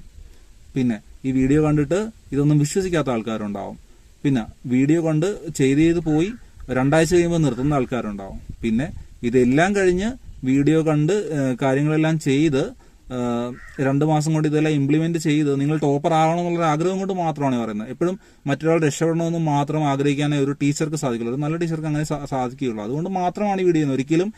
പിന്നെ ഈ വീഡിയോ കണ്ടിട്ട് ഇതൊന്നും വിശ്വസിക്കാത്ത ആൾക്കാരുണ്ടാവും. പിന്നെ വീഡിയോ കണ്ട് ചെയ്ത് ചെയ്ത് പോയി രണ്ടാഴ്ച കഴിയുമ്പോൾ നിർത്തുന്ന ആൾക്കാരുണ്ടാവും. പിന്നെ ഇതെല്ലാം കഴിഞ്ഞ് വീഡിയോ കണ്ട് കാര്യങ്ങളെല്ലാം ചെയ്ത് രണ്ട് മാസം കൊണ്ട് ഇതെല്ലാം ഇംപ്ലിമെന്റ് ചെയ്ത് നിങ്ങൾ ടോപ്പർ ആവണം എന്നുള്ള ആഗ്രഹം കൊണ്ട് മാത്രമാണ് പറയുന്നത്. എപ്പോഴും മറ്റൊരാൾ രക്ഷപ്പെടണമെന്ന് മാത്രം ആഗ്രഹിക്കാനേ ഒരു ടീച്ചർക്ക് സാധിക്കുള്ളൂ ഒരു നല്ല ടീച്ചർക്ക് അങ്ങനെ സാധിക്കുകയുള്ളൂ. അതുകൊണ്ട് മാത്രമാണ് ഈ വീഡിയോ ഒരിക്കലും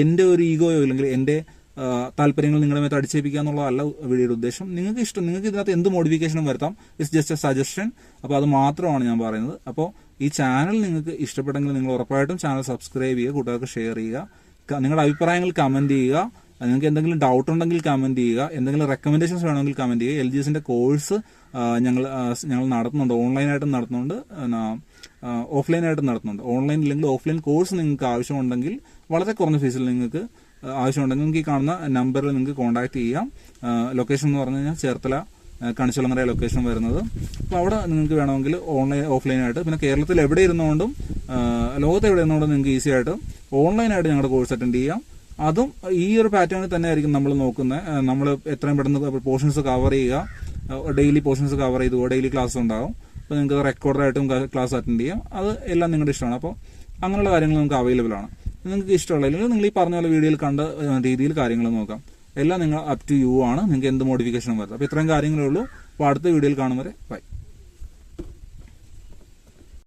എന്റെ ഒരു ഈഗോയോ അല്ലെങ്കിൽ എന്റെ ആ, താല്പര്യങ്ങൾ നിങ്ങളുടെ മേത്ത് അടിച്ചേപ്പിക്കുക എന്നുള്ളതല്ല വീഡിയോയുടെ ഉദ്ദേശം. നിങ്ങൾക്ക് ഇഷ്ടം നിങ്ങൾക്ക് ഇതിനകത്ത് എന്ത് മോഡിഫിക്കേഷനും വരുത്താം ഇറ്റ്സ് ജസ്റ്റ് എ സജഷൻ അപ്പോൾ അത് മാത്രമാണ് ഞാൻ പറയുന്നത്. അപ്പോൾ ഈ ചാനൽ നിങ്ങൾക്ക് ഇഷ്ടപ്പെട്ടെങ്കിൽ നിങ്ങൾ ഉറപ്പായിട്ടും ചാനൽ സബ്സ്ക്രൈബ് ചെയ്യുക കൂട്ടുകാർക്ക് ഷെയർ ചെയ്യുക നിങ്ങളുടെ അഭിപ്രായങ്ങൾ കമന്റ് ചെയ്യുക നിങ്ങൾക്ക് എന്തെങ്കിലും ഡൗട്ട് ഉണ്ടെങ്കിൽ കമന്റ് ചെയ്യുക. എന്തെങ്കിലും റെക്കമെൻഡേഷൻസ് വേണമെങ്കിൽ കമന്റ് ചെയ്യുക. എൽ ജി എസിന്റെ കോഴ്സ് ഞങ്ങൾ ഞങ്ങൾ നടത്തുന്നുണ്ട്. ഓൺലൈനായിട്ടും നടത്തുന്നുണ്ട്. ഓഫ്ലൈനായിട്ടും നടത്തുന്നുണ്ട്. ഓൺലൈൻ ഇല്ലെങ്കിൽ ഓഫ്ലൈൻ കോഴ്സ് നിങ്ങൾക്ക് ആവശ്യമുണ്ടെങ്കിൽ വളരെ കുറഞ്ഞ ഫീസിൽ നിങ്ങൾക്ക് ആവശ്യമുണ്ടെങ്കിൽ നിങ്ങൾക്ക് ഈ കാണുന്ന നമ്പറിൽ നിങ്ങൾക്ക് കോൺടാക്ട് ചെയ്യാം. ലൊക്കേഷൻ എന്ന് പറഞ്ഞു കഴിഞ്ഞാൽ ചേർത്തല കണിച്ചുളങ്ങര ലൊക്കേഷൻ വരുന്നത്. അപ്പോൾ അവിടെ നിങ്ങൾക്ക് വേണമെങ്കിൽ ഓൺലൈൻ ഓഫ്ലൈനായിട്ട് പിന്നെ കേരളത്തിൽ എവിടെ ഇരുന്നുകൊണ്ടും ലോകത്ത് എവിടെ ഇരുന്നുകൊണ്ടും നിങ്ങൾക്ക് ഈസി ആയിട്ട് ഓൺലൈനായിട്ട് ഞങ്ങളുടെ കോഴ്സ് അറ്റൻഡ് ചെയ്യാം. അതും ഈ ഒരു പാറ്റേണിൽ തന്നെ ആയിരിക്കും നമ്മൾ നോക്കുന്നത്. നമ്മൾ എത്രയും പെട്ടെന്ന് പോർഷൻസ് കവർ ചെയ്യുക. ഡെയിലി പോർഷൻസ് കവർ ചെയ്തു ഡെയിലി ക്ലാസ് ഉണ്ടാവും. അപ്പോൾ നിങ്ങൾക്ക് റെക്കോർഡായിട്ടും ക്ലാസ് അറ്റൻഡ് ചെയ്യാം. അത് എല്ലാം നിങ്ങളുടെ ഇഷ്ടമാണ്. അപ്പോൾ അങ്ങനെയുള്ള കാര്യങ്ങൾ നമുക്ക് അവൈലബിൾ ആണ്. നിങ്ങൾക്ക് ഇഷ്ടമുള്ള അല്ലെങ്കിൽ നിങ്ങൾ ഈ പറഞ്ഞ പോലെ വീഡിയോയിൽ കണ്ട രീതിയിൽ കാര്യങ്ങൾ നോക്കാം. എല്ലാം നിങ്ങൾ അപ് ടു യു ആണ്. നിങ്ങൾക്ക് എന്ത് മോഡിഫിക്കേഷനും വരുന്നത്. അപ്പോൾ ഇത്രയും കാര്യങ്ങളേ ഉള്ളൂ. അപ്പോൾ അടുത്ത വീഡിയോയിൽ കാണും വരെ. ബൈ